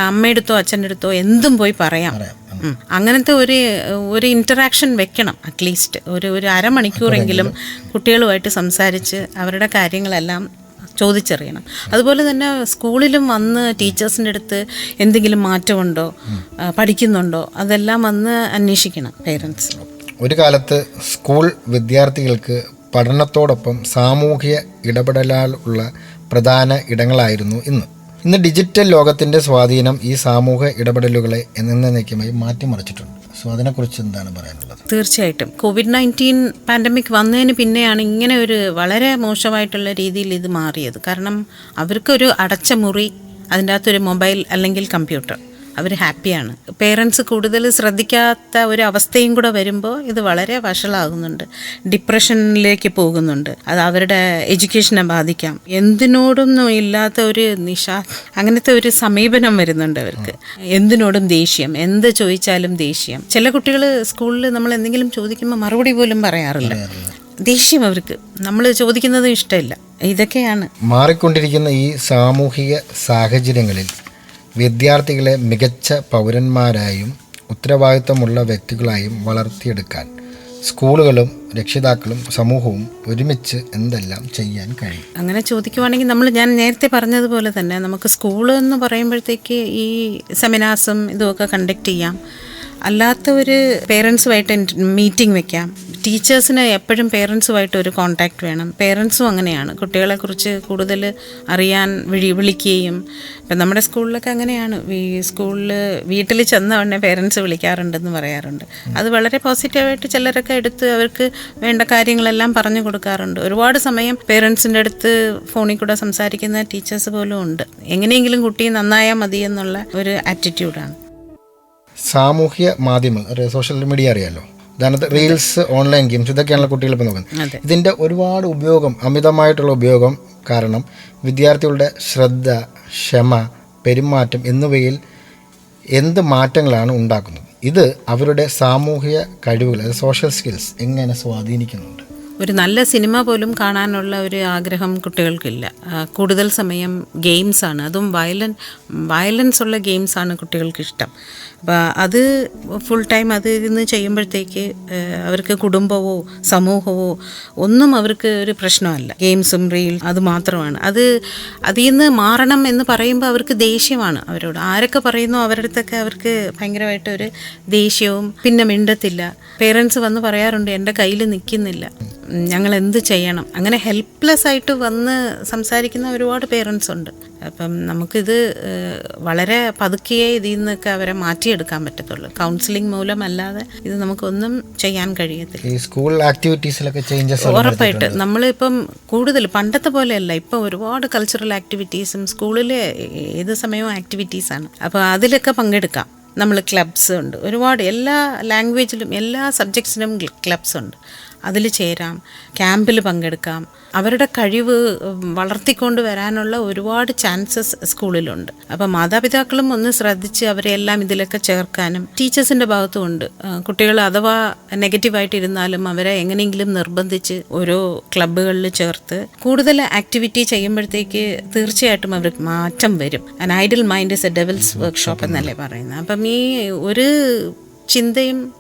അമ്മയുടെ അടുത്തോ അച്ഛന്റെ അടുത്തോ എന്തും പോയി പറയാം. അങ്ങനത്തെ ഒരു ഒരു ഇന്ററാക്ഷൻ വെക്കണം അറ്റ്ലീസ്റ്റ് ഒരു ഒരു അരമണിക്കൂറെങ്കിലും കുട്ടികളുമായിട്ട് സംസാരിച്ച് അവരുടെ കാര്യങ്ങളെല്ലാം ചോദിച്ചറിയണം. അതുപോലെ തന്നെ സ്കൂളിലും വന്ന് ടീച്ചേഴ്സിന്റെ അടുത്ത് എന്തെങ്കിലും മാറ്റമുണ്ടോ പഠിക്കുന്നുണ്ടോ അതെല്ലാം വന്ന് അന്വേഷിക്കണം പേരൻസ്
ഒരു കാലത്ത് സ്കൂൾ വിദ്യാർത്ഥികൾക്ക് പഠനത്തോടൊപ്പം സാമൂഹിക ഇടപെടലാൽ ഉള്ള പ്രധാന ഇടങ്ങളായിരുന്നു ഇന്ന്. ഇന്ന് ഡിജിറ്റൽ ലോകത്തിന്റെ സ്വാധീനം ഈ സാമൂഹിക ഇടപെടലുകളെ എന്നേക്കുമായി മാറ്റിമറിച്ചിട്ടുണ്ട്. സോ അതിനെക്കുറിച്ച് എന്താണ് പറയാനുള്ളത്?
തീർച്ചയായിട്ടും. കോവിഡ് നയന്റീൻ പാൻഡമിക് വന്നതിന് പിന്നെയാണ് ഇങ്ങനെ ഒരു വളരെ മോശമായിട്ടുള്ള രീതിയിൽ ഇത് മാറിയത്. കാരണം അവർക്കൊരു അടച്ച മുറി അതിന്റെ അകത്തൊരു മൊബൈൽ അല്ലെങ്കിൽ കമ്പ്യൂട്ടർ. അവർ ഹാപ്പിയാണ്. പേരൻസ് കൂടുതൽ ശ്രദ്ധിക്കാത്ത ഒരു അവസ്ഥയും കൂടെ വരുമ്പോൾ ഇത് വളരെ വഷളാകുന്നുണ്ട്. ഡിപ്രഷനിലേക്ക് പോകുന്നുണ്ട്. അത് അവരുടെ എഡ്യൂക്കേഷനെ ബാധിക്കാം. എന്തിനോടൊന്നും ഇല്ലാത്ത ഒരു നിഷാ അങ്ങനത്തെ ഒരു സമീപനം വരുന്നുണ്ട് അവർക്ക്. എന്തിനോടും ദേഷ്യം എന്ത് ചോദിച്ചാലും ദേഷ്യം. ചില കുട്ടികൾ സ്കൂളിൽ നമ്മൾ എന്തെങ്കിലും ചോദിക്കുമ്പോൾ മറുപടി പോലും പറയാറില്ല. ദേഷ്യം അവർക്ക്. നമ്മൾ ചോദിക്കുന്നത് ഇഷ്ടമില്ല. ഇതൊക്കെയാണ്.
മാറിക്കൊണ്ടിരിക്കുന്ന ഈ സാമൂഹിക സാഹചര്യങ്ങളിൽ വിദ്യാർത്ഥികളെ മികച്ച പൗരന്മാരായും ഉത്തരവാദിത്വമുള്ള വ്യക്തികളായും വളർത്തിയെടുക്കാൻ സ്കൂളുകളും രക്ഷിതാക്കളും സമൂഹവും ഒരുമിച്ച് എന്തെല്ലാം ചെയ്യാൻ കഴിയും?
അങ്ങനെ ചോദിക്കുവാണെങ്കിൽ നമ്മൾ ഞാൻ നേരത്തെ പറഞ്ഞതുപോലെ തന്നെ നമുക്ക് സ്കൂൾ എന്ന് പറയുമ്പോഴത്തേക്ക് ഈ സെമിനാർസും ഇതുമൊക്കെ കണ്ടക്ട് ചെയ്യാം. അല്ലാത്ത ഒരു പേരൻസുമായിട്ട് മീറ്റിംഗ് വെക്കാം. ടീച്ചേഴ്സിന് എപ്പോഴും പേരൻസുമായിട്ട് ഒരു കോണ്ടാക്ട് വേണം. പേരൻസും അങ്ങനെയാണ്. കുട്ടികളെക്കുറിച്ച് കൂടുതൽ അറിയാൻ വിളി വിളിക്കുകയും ഇപ്പം നമ്മുടെ സ്കൂളിലൊക്കെ അങ്ങനെയാണ്. സ്കൂളിൽ വീട്ടിൽ ചെന്ന ഉടനെ പേരൻസ് വിളിക്കാറുണ്ടെന്ന് പറയാറുണ്ട്. അത് വളരെ പോസിറ്റീവായിട്ട് ചിലരൊക്കെ എടുത്ത് അവർക്ക് വേണ്ട കാര്യങ്ങളെല്ലാം പറഞ്ഞു കൊടുക്കാറുണ്ട്. ഒരുപാട് സമയം പേരൻസിന്റെ അടുത്ത് ഫോണിൽ കൂടെ സംസാരിക്കുന്ന ടീച്ചേഴ്സ് പോലും ഉണ്ട്. എങ്ങനെയെങ്കിലും കുട്ടി നന്നായാൽ മതി എന്നുള്ള ഒരു ആറ്റിറ്റ്യൂഡാണ്
സാമൂഹ്യ മാധ്യമം സോഷ്യൽ മീഡിയ അറിയാമല്ലോ ഉദാഹരണത്തിന് റീൽസ് ഓൺലൈൻ ഗെയിംസ് ഇതൊക്കെയാണല്ലോ കുട്ടികൾ ഇപ്പോൾ നോക്കുന്നത്. ഇതിന്റെ ഒരുപാട് ഉപയോഗം അമിതമായിട്ടുള്ള ഉപയോഗം കാരണം വിദ്യാർത്ഥികളുടെ ശ്രദ്ധ ക്ഷമ പെരുമാറ്റം എന്നിവയിൽ എന്ത് മാറ്റങ്ങളാണ് ഉണ്ടാക്കുന്നത്? ഇത് അവരുടെ സാമൂഹിക കഴിവുകൾ അതായത് സോഷ്യൽ സ്കിൽസ് എങ്ങനെ സ്വാധീനിക്കുന്നുണ്ട്?
ഒരു നല്ല സിനിമ പോലും കാണാനുള്ള ഒരു ആഗ്രഹം കുട്ടികൾക്കില്ല. കൂടുതൽ സമയം ഗെയിംസാണ് അതും വയലൻ വയലൻസ് ഉള്ള ഗെയിംസാണ് കുട്ടികൾക്ക് ഇഷ്ടം. അപ്പോൾ അത് ഫുൾ ടൈം അത് ഇരുന്ന് ചെയ്യുമ്പോഴത്തേക്ക് അവർക്ക് കുടുംബമോ സമൂഹമോ ഒന്നും അവർക്ക് ഒരു പ്രശ്നമല്ല. ഗെയിംസും റീൽ അത് മാത്രമാണ്. അത് അതിൽ നിന്ന് മാറണം എന്ന് പറയുമ്പോൾ അവർക്ക് ദേഷ്യമാണ് അവരോട്. ആരൊക്കെ പറയുന്നു അവരുടെ അടുത്തൊക്കെ അവർക്ക് ഭയങ്കരമായിട്ട് ഒരു ദേഷ്യവും പിന്നെ മിണ്ടത്തില്ല. പേരൻസ് വന്ന് പറയാറുണ്ട് എന്റെ കയ്യിൽ നിൽക്കുന്നില്ല. ഞങ്ങൾ എന്ത് ചെയ്യണം? അങ്ങനെ ഹെൽപ്ലെസ് ആയിട്ട് വന്ന് സംസാരിക്കുന്ന ഒരുപാട് പേരൻസ് ഉണ്ട്. അപ്പം നമുക്കിത് വളരെ പതുക്കിയേ ഇതിൽ നിന്നൊക്കെ അവരെ മാറ്റിയെടുക്കാൻ പറ്റത്തുള്ളൂ. കൗൺസിലിംഗ് മൂലമല്ലാതെ ഇത് നമുക്കൊന്നും ചെയ്യാൻ കഴിയത്തില്ല.
ഈ സ്കൂൾ ആക്ടിവിറ്റീസിലൊക്കെ ചേഞ്ചസ്
ഉറപ്പായിട്ട്. നമ്മളിപ്പം കൂടുതൽ പണ്ടത്തെ പോലെയല്ല. ഇപ്പം ഒരുപാട് കൾച്ചറൽ ആക്ടിവിറ്റീസും സ്കൂളിലെ ഏത് സമയവും ആക്ടിവിറ്റീസാണ് അപ്പോൾ അതിലൊക്കെ പങ്കെടുക്കാം. നമ്മൾ ക്ലബ്സ് ഉണ്ട്. ഒരുപാട് എല്ലാ ലാംഗ്വേജിലും എല്ലാ സബ്ജക്ട്സിനും ക്ലബ്സ് ഉണ്ട്. അതിൽ ചേരാം ക്യാമ്പിൽ പങ്കെടുക്കാം. അവരുടെ കഴിവ് വളർത്തിക്കൊണ്ട് വരാനുള്ള ഒരുപാട് ചാൻസസ് സ്കൂളിലുണ്ട്. അപ്പോൾ മാതാപിതാക്കളും ഒന്ന് ശ്രദ്ധിച്ച് അവരെ എല്ലാം ഇതിലൊക്കെ ചേർക്കാനും ടീച്ചേഴ്സിന്റെ ഭാഗത്തുമുണ്ട്. കുട്ടികൾ അഥവാ നെഗറ്റീവായിട്ട് ഇരുന്നാലും അവരെ എങ്ങനെയെങ്കിലും നിർബന്ധിച്ച് ഓരോ ക്ലബ്ബുകളിൽ ചേർത്ത് കൂടുതൽ ആക്ടിവിറ്റി ചെയ്യുമ്പോഴത്തേക്ക് തീർച്ചയായിട്ടും അവർക്ക് മാറ്റം വരും. An idle mind is a devil's workshop എന്നല്ലേ പറയുന്നത്. അപ്പം ഈ ഒരു ചിന്തയും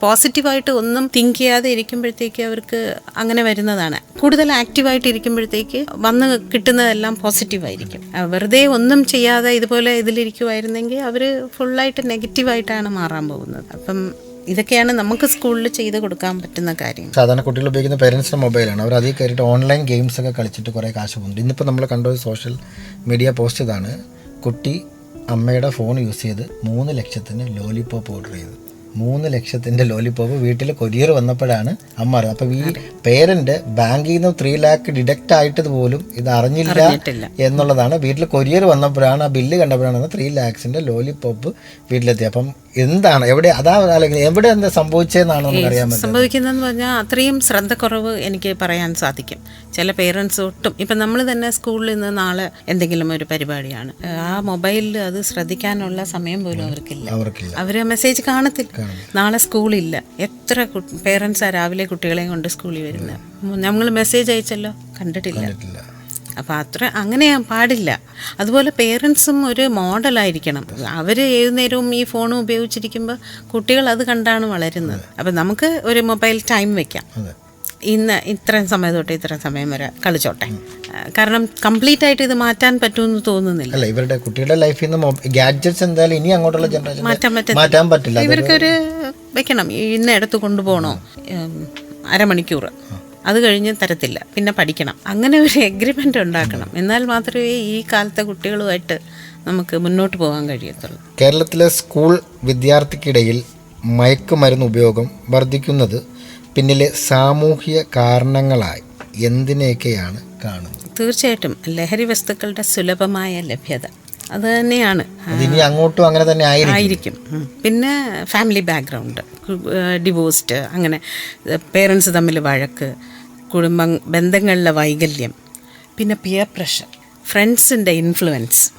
പോസിറ്റീവായിട്ട് ഒന്നും തിങ്ക് ചെയ്യാതെ ഇരിക്കുമ്പോഴത്തേക്ക് അവർക്ക് അങ്ങനെ വരുന്നതാണ്. കൂടുതൽ ആക്റ്റീവായിട്ട് ഇരിക്കുമ്പോഴത്തേക്ക് വന്ന് കിട്ടുന്നതെല്ലാം പോസിറ്റീവായിരിക്കും. വെറുതെ ഒന്നും ചെയ്യാതെ ഇതുപോലെ ഇതിലിരിക്കുമായിരുന്നെങ്കിൽ അവർ ഫുള്ളായിട്ട് നെഗറ്റീവായിട്ടാണ് മാറാൻ പോകുന്നത്. അപ്പം ഇതൊക്കെയാണ് നമുക്ക് സ്കൂളിൽ ചെയ്ത് കൊടുക്കാൻ പറ്റുന്ന കാര്യം.
സാധാരണ കുട്ടികൾ ഉപയോഗിക്കുന്ന പേരൻസിന്റെ മൊബൈലാണ്. അവർ അതിൽ കയറിയിട്ട് ഓൺലൈൻ ഗെയിംസ് ഒക്കെ കളിച്ചിട്ട് കുറേ കാശ് പോകുന്നുണ്ട്. ഇന്നിപ്പോൾ നമ്മൾ കണ്ടൊരു സോഷ്യൽ മീഡിയ പോസ്റ്റ് ഇതാണ്. കുട്ടി അമ്മയുടെ ഫോൺ യൂസ് ചെയ്ത് മൂന്ന് ലക്ഷത്തിന് ലോലിപോപ്പ് ഓർഡർ ചെയ്തു. മൂന്ന് ലക്ഷത്തിന്റെ ലോലിപോപ്പ് വീട്ടിൽ കൊരിയർ വന്നപ്പോഴാണ് അമ്മ അറിയുന്നത് അപ്പോൾ ഈ പേരന്റ് ബാങ്കിൽ നിന്ന് ത്രീ ലാക്ക് ഡിഡക്റ്റ് ആയിട്ട് പോലും ഇത് അറിഞ്ഞില്ല എന്നുള്ളതാണ്. വീട്ടിൽ കൊരിയർ വന്നപ്പോഴാണ് ആ ബില്ല് കണ്ടപ്പോഴാണ് ത്രീ ലാക്സിന്റെ ലോലിപോപ്പ് വീട്ടിലെത്തി അപ്പം എന്താണ്? എവിടെ അതാ അല്ലെങ്കിൽ എവിടെ എന്താ സംഭവിച്ചതെന്നാണ്
സംഭവിക്കുന്നതെന്ന് പറഞ്ഞാൽ അത്രയും ശ്രദ്ധക്കുറവ് എനിക്ക് പറയാൻ സാധിക്കും. ചില പേരൻസ് ഒട്ടും. ഇപ്പം നമ്മൾ തന്നെ സ്കൂളിൽ നിന്ന് നാളെ എന്തെങ്കിലും ഒരു പരിപാടിയാണ്. ആ മൊബൈലിൽ അത് ശ്രദ്ധിക്കാനുള്ള സമയം പോലും അവർക്കില്ല. അവർ മെസ്സേജ് കാണത്തില്ല. നാളെ സ്കൂളില്ല. എത്ര പേരൻസാണ് രാവിലെ കുട്ടികളെയും കൊണ്ട് സ്കൂളിൽ വരുന്നത്? നമ്മൾ മെസ്സേജ് അയച്ചല്ലോ. കണ്ടിട്ടില്ല. അപ്പോൾ അത്ര അങ്ങനെ പാടില്ല. അതുപോലെ പേരൻസും ഒരു മോഡലായിരിക്കണം. അവർ ഏത് നേരവും ഈ ഫോൺ ഉപയോഗിച്ചിരിക്കുമ്പോൾ കുട്ടികൾ അത് കണ്ടാണ് വളരുന്നത്. അപ്പം നമുക്ക് ഒരു മൊബൈൽ ടൈം വെക്കാം. ഇന്ന് ഇത്രയും സമയം തൊട്ട് ഇത്രയും സമയം വരെ കളിച്ചോട്ടെ. കാരണം കംപ്ലീറ്റ് ആയിട്ട് ഇത് മാറ്റാൻ പറ്റുമെന്ന് തോന്നുന്നില്ല.
അല്ല ഇവരുടെ കുട്ടിയുടെ ലൈഫിൽ നിന്ന് ഗാഡ്ജറ്റ്സ് എന്തായാലും ഇനി അങ്ങോട്ടുള്ള ജനറേഷൻ
മാറ്റാൻ പറ്റില്ല
മാറ്റാൻ പറ്റില്ല.
ഇവർക്കൊരു വെക്കണം. ഇന്ന് എടുത്ത് കൊണ്ടുപോകണോ? അരമണിക്കൂർ അത് കഴിഞ്ഞ് തരത്തില്ല. പിന്നെ പഠിക്കണം. അങ്ങനെ ഒരു എഗ്രിമെന്റ് ഉണ്ടാക്കണം. എന്നാൽ മാത്രമേ ഈ കാലത്തെ കുട്ടികളുമായിട്ട് നമുക്ക് മുന്നോട്ട് പോകാൻ കഴിയത്തുള്ളൂ.
കേരളത്തിലെ സ്കൂൾ വിദ്യാർത്ഥിക്കിടയിൽ മയക്കുമരുന്ന് ഉപയോഗം വർദ്ധിക്കുന്നത് പിന്നിലെ സാമൂഹിക കാരണങ്ങളായി. എന്തിനെയൊക്കെയാണ് കാണുന്നത്?
തീർച്ചയായിട്ടും. ലഹരി വസ്തുക്കളുടെ സുലഭമായ ലഭ്യത. അത് തന്നെയാണ്.
അങ്ങോട്ടും അങ്ങനെ തന്നെ ആയിരിക്കും.
ആയിരിക്കും. പിന്നെ ഫാമിലി ബാക്ക്ഗ്രൗണ്ട് ഡിവോഴ്സ്ഡ് അങ്ങനെ പേരൻസ് തമ്മിൽ വഴക്ക് കുടുംബ ബന്ധങ്ങളിലെ വൈകല്യം പിന്നെ പിയർ പ്രഷർ ഫ്രണ്ട്സിന്റെ ഇൻഫ്ലുവൻസ്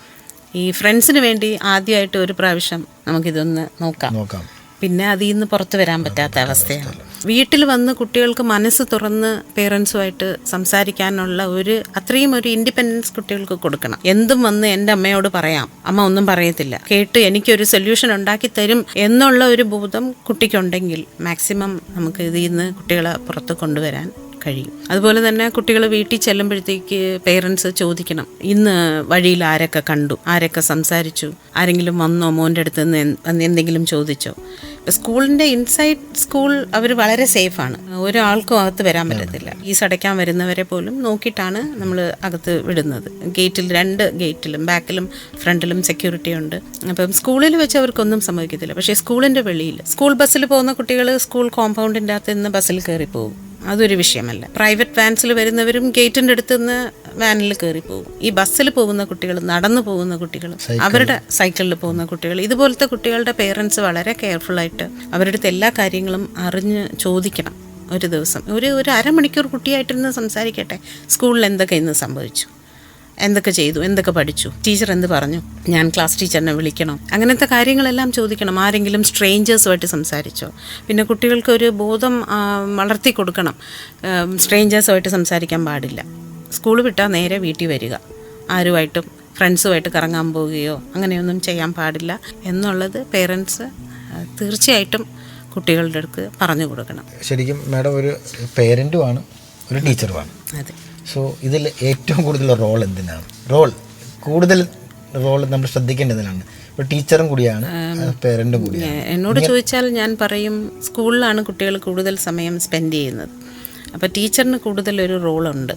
ഈ ഫ്രണ്ട്സിന് വേണ്ടി ആദ്യമായിട്ട് ഒരു പ്രാവശ്യം നമുക്കിതൊന്ന് നോക്കാം.
നോക്കാം.
പിന്നെ അതിൽ നിന്ന് പുറത്തു വരാൻ പറ്റാത്ത അവസ്ഥയാണ്. വീട്ടിൽ വന്ന് കുട്ടികൾക്ക് മനസ്സ് തുറന്ന് പേരൻസുമായിട്ട് സംസാരിക്കാനുള്ള ഒരു അത്രയും ഒരു ഇൻഡിപെൻഡൻസ് കുട്ടികൾക്ക് കൊടുക്കണം. എന്തും വന്ന് എന്റെ അമ്മയോട് പറയാം. അമ്മ ഒന്നും പറയത്തില്ല. കേട്ട് എനിക്കൊരു സൊല്യൂഷൻ ഉണ്ടാക്കി തരും എന്നുള്ള ഒരു ബോധം കുട്ടിക്കുണ്ടെങ്കിൽ മാക്സിമം നമുക്ക് ഇതിൽ നിന്ന് കുട്ടികളെ പുറത്ത് കൊണ്ടുവരാൻ കഴിയും. അതുപോലെ തന്നെ കുട്ടികൾ വീട്ടിൽ ചെല്ലുമ്പോഴത്തേക്ക് പേരൻസ് ചോദിക്കണം ഇന്ന് വഴിയിൽ ആരൊക്കെ കണ്ടു? ആരൊക്കെ സംസാരിച്ചു? ആരെങ്കിലും വന്നോ? മോന്റെ അടുത്ത് നിന്ന് എന്തെങ്കിലും ചോദിച്ചോ? സ്കൂളിന്റെ ഇൻസൈഡ് സ്കൂൾ അവർ വളരെ സേഫാണ് ഒരാൾക്കും അകത്ത് വരാൻ പറ്റത്തില്ല. ഈ സടയ്ക്കാൻ വരുന്നവരെ പോലും നോക്കിയിട്ടാണ് നമ്മൾ അകത്ത് വിടുന്നത്. ഗേറ്റിൽ രണ്ട് ഗേറ്റിലും ബാക്കിലും ഫ്രണ്ടിലും സെക്യൂരിറ്റി ഉണ്ട്. അപ്പം സ്കൂളിൽ വെച്ച് അവർക്കൊന്നും സംഭവിക്കത്തില്ല. പക്ഷേ സ്കൂളിന്റെ വെളിയിൽ സ്കൂൾ ബസ്സിൽ പോകുന്ന കുട്ടികൾ സ്കൂൾ കോമ്പൗണ്ടിന്റെ അകത്ത് നിന്ന് ബസ്സിൽ കയറി പോകും അതൊരു വിഷയമല്ല. പ്രൈവറ്റ് വാൻസിൽ വരുന്നവരും ഗേറ്റിന്റെ അടുത്ത് നിന്ന് വാനിൽ കയറി പോകും. ഈ ബസ്സിൽ പോകുന്ന കുട്ടികൾ നടന്നു പോകുന്ന കുട്ടികൾ അവരുടെ സൈക്കിളിൽ പോകുന്ന കുട്ടികൾ ഇതുപോലത്തെ കുട്ടികളുടെ പേരൻസ് വളരെ കെയർഫുള്ളായിട്ട് അവരുടെ അടുത്ത് എല്ലാ കാര്യങ്ങളും അറിഞ്ഞ് ചോദിക്കണം ഒരു ദിവസം. ഒരു ഒരു അരമണിക്കൂർ കുട്ടിയായിട്ടിരുന്ന് സംസാരിക്കട്ടെ. സ്കൂളിൽ എന്തൊക്കെ ഇന്ന് സംഭവിച്ചു? എന്തൊക്കെ ചെയ്തു എന്തൊക്കെ പഠിച്ചു ടീച്ചർ എന്ത് പറഞ്ഞു ഞാൻ ക്ലാസ് ടീച്ചറിനെ വിളിക്കണം അങ്ങനത്തെ കാര്യങ്ങളെല്ലാം ചോദിക്കണം ആരെങ്കിലും സ്ട്രേഞ്ചേഴ്സുമായിട്ട് സംസാരിച്ചോ. പിന്നെ കുട്ടികൾക്ക് ഒരു ബോധം വളർത്തി കൊടുക്കണം. സ്ട്രേഞ്ചേഴ്സുമായിട്ട് സംസാരിക്കാൻ പാടില്ല. സ്കൂൾ വിട്ടാൽ നേരെ വീട്ടിൽ വരിക. ആരുമായിട്ടും ഫ്രണ്ട്സുമായിട്ട് കറങ്ങാൻ പോവുകയോ അങ്ങനെയൊന്നും ചെയ്യാൻ പാടില്ല. എന്നുള്ളത് പേരൻസ് തീർച്ചയായിട്ടും കുട്ടികളുടെ അടുത്ത് പറഞ്ഞു കൊടുക്കണം.
ശരിക്കും മാഡം ഒരു പേരന്റുമാണ് ഒരു ടീച്ചറുമാണ്
അതെ.
സോ ഇതിൽ ഏറ്റവും കൂടുതൽ റോൾ എന്തിനാണ്? റോൾ കൂടുതൽ റോൾ നമ്മൾ ശ്രദ്ധിക്കേണ്ടതിനാണ്. ഇപ്പോൾ ടീച്ചറും കൂടിയാണ് പേരന്റും കൂടിയാണ്.
എന്നോട് ചോദിച്ചാൽ ഞാൻ പറയും സ്കൂളിലാണ് കുട്ടികൾ കൂടുതൽ സമയം സ്പെൻഡ് ചെയ്യുന്നത്. അപ്പോൾ ടീച്ചറിന് കൂടുതൽ ഒരു റോളുണ്ട്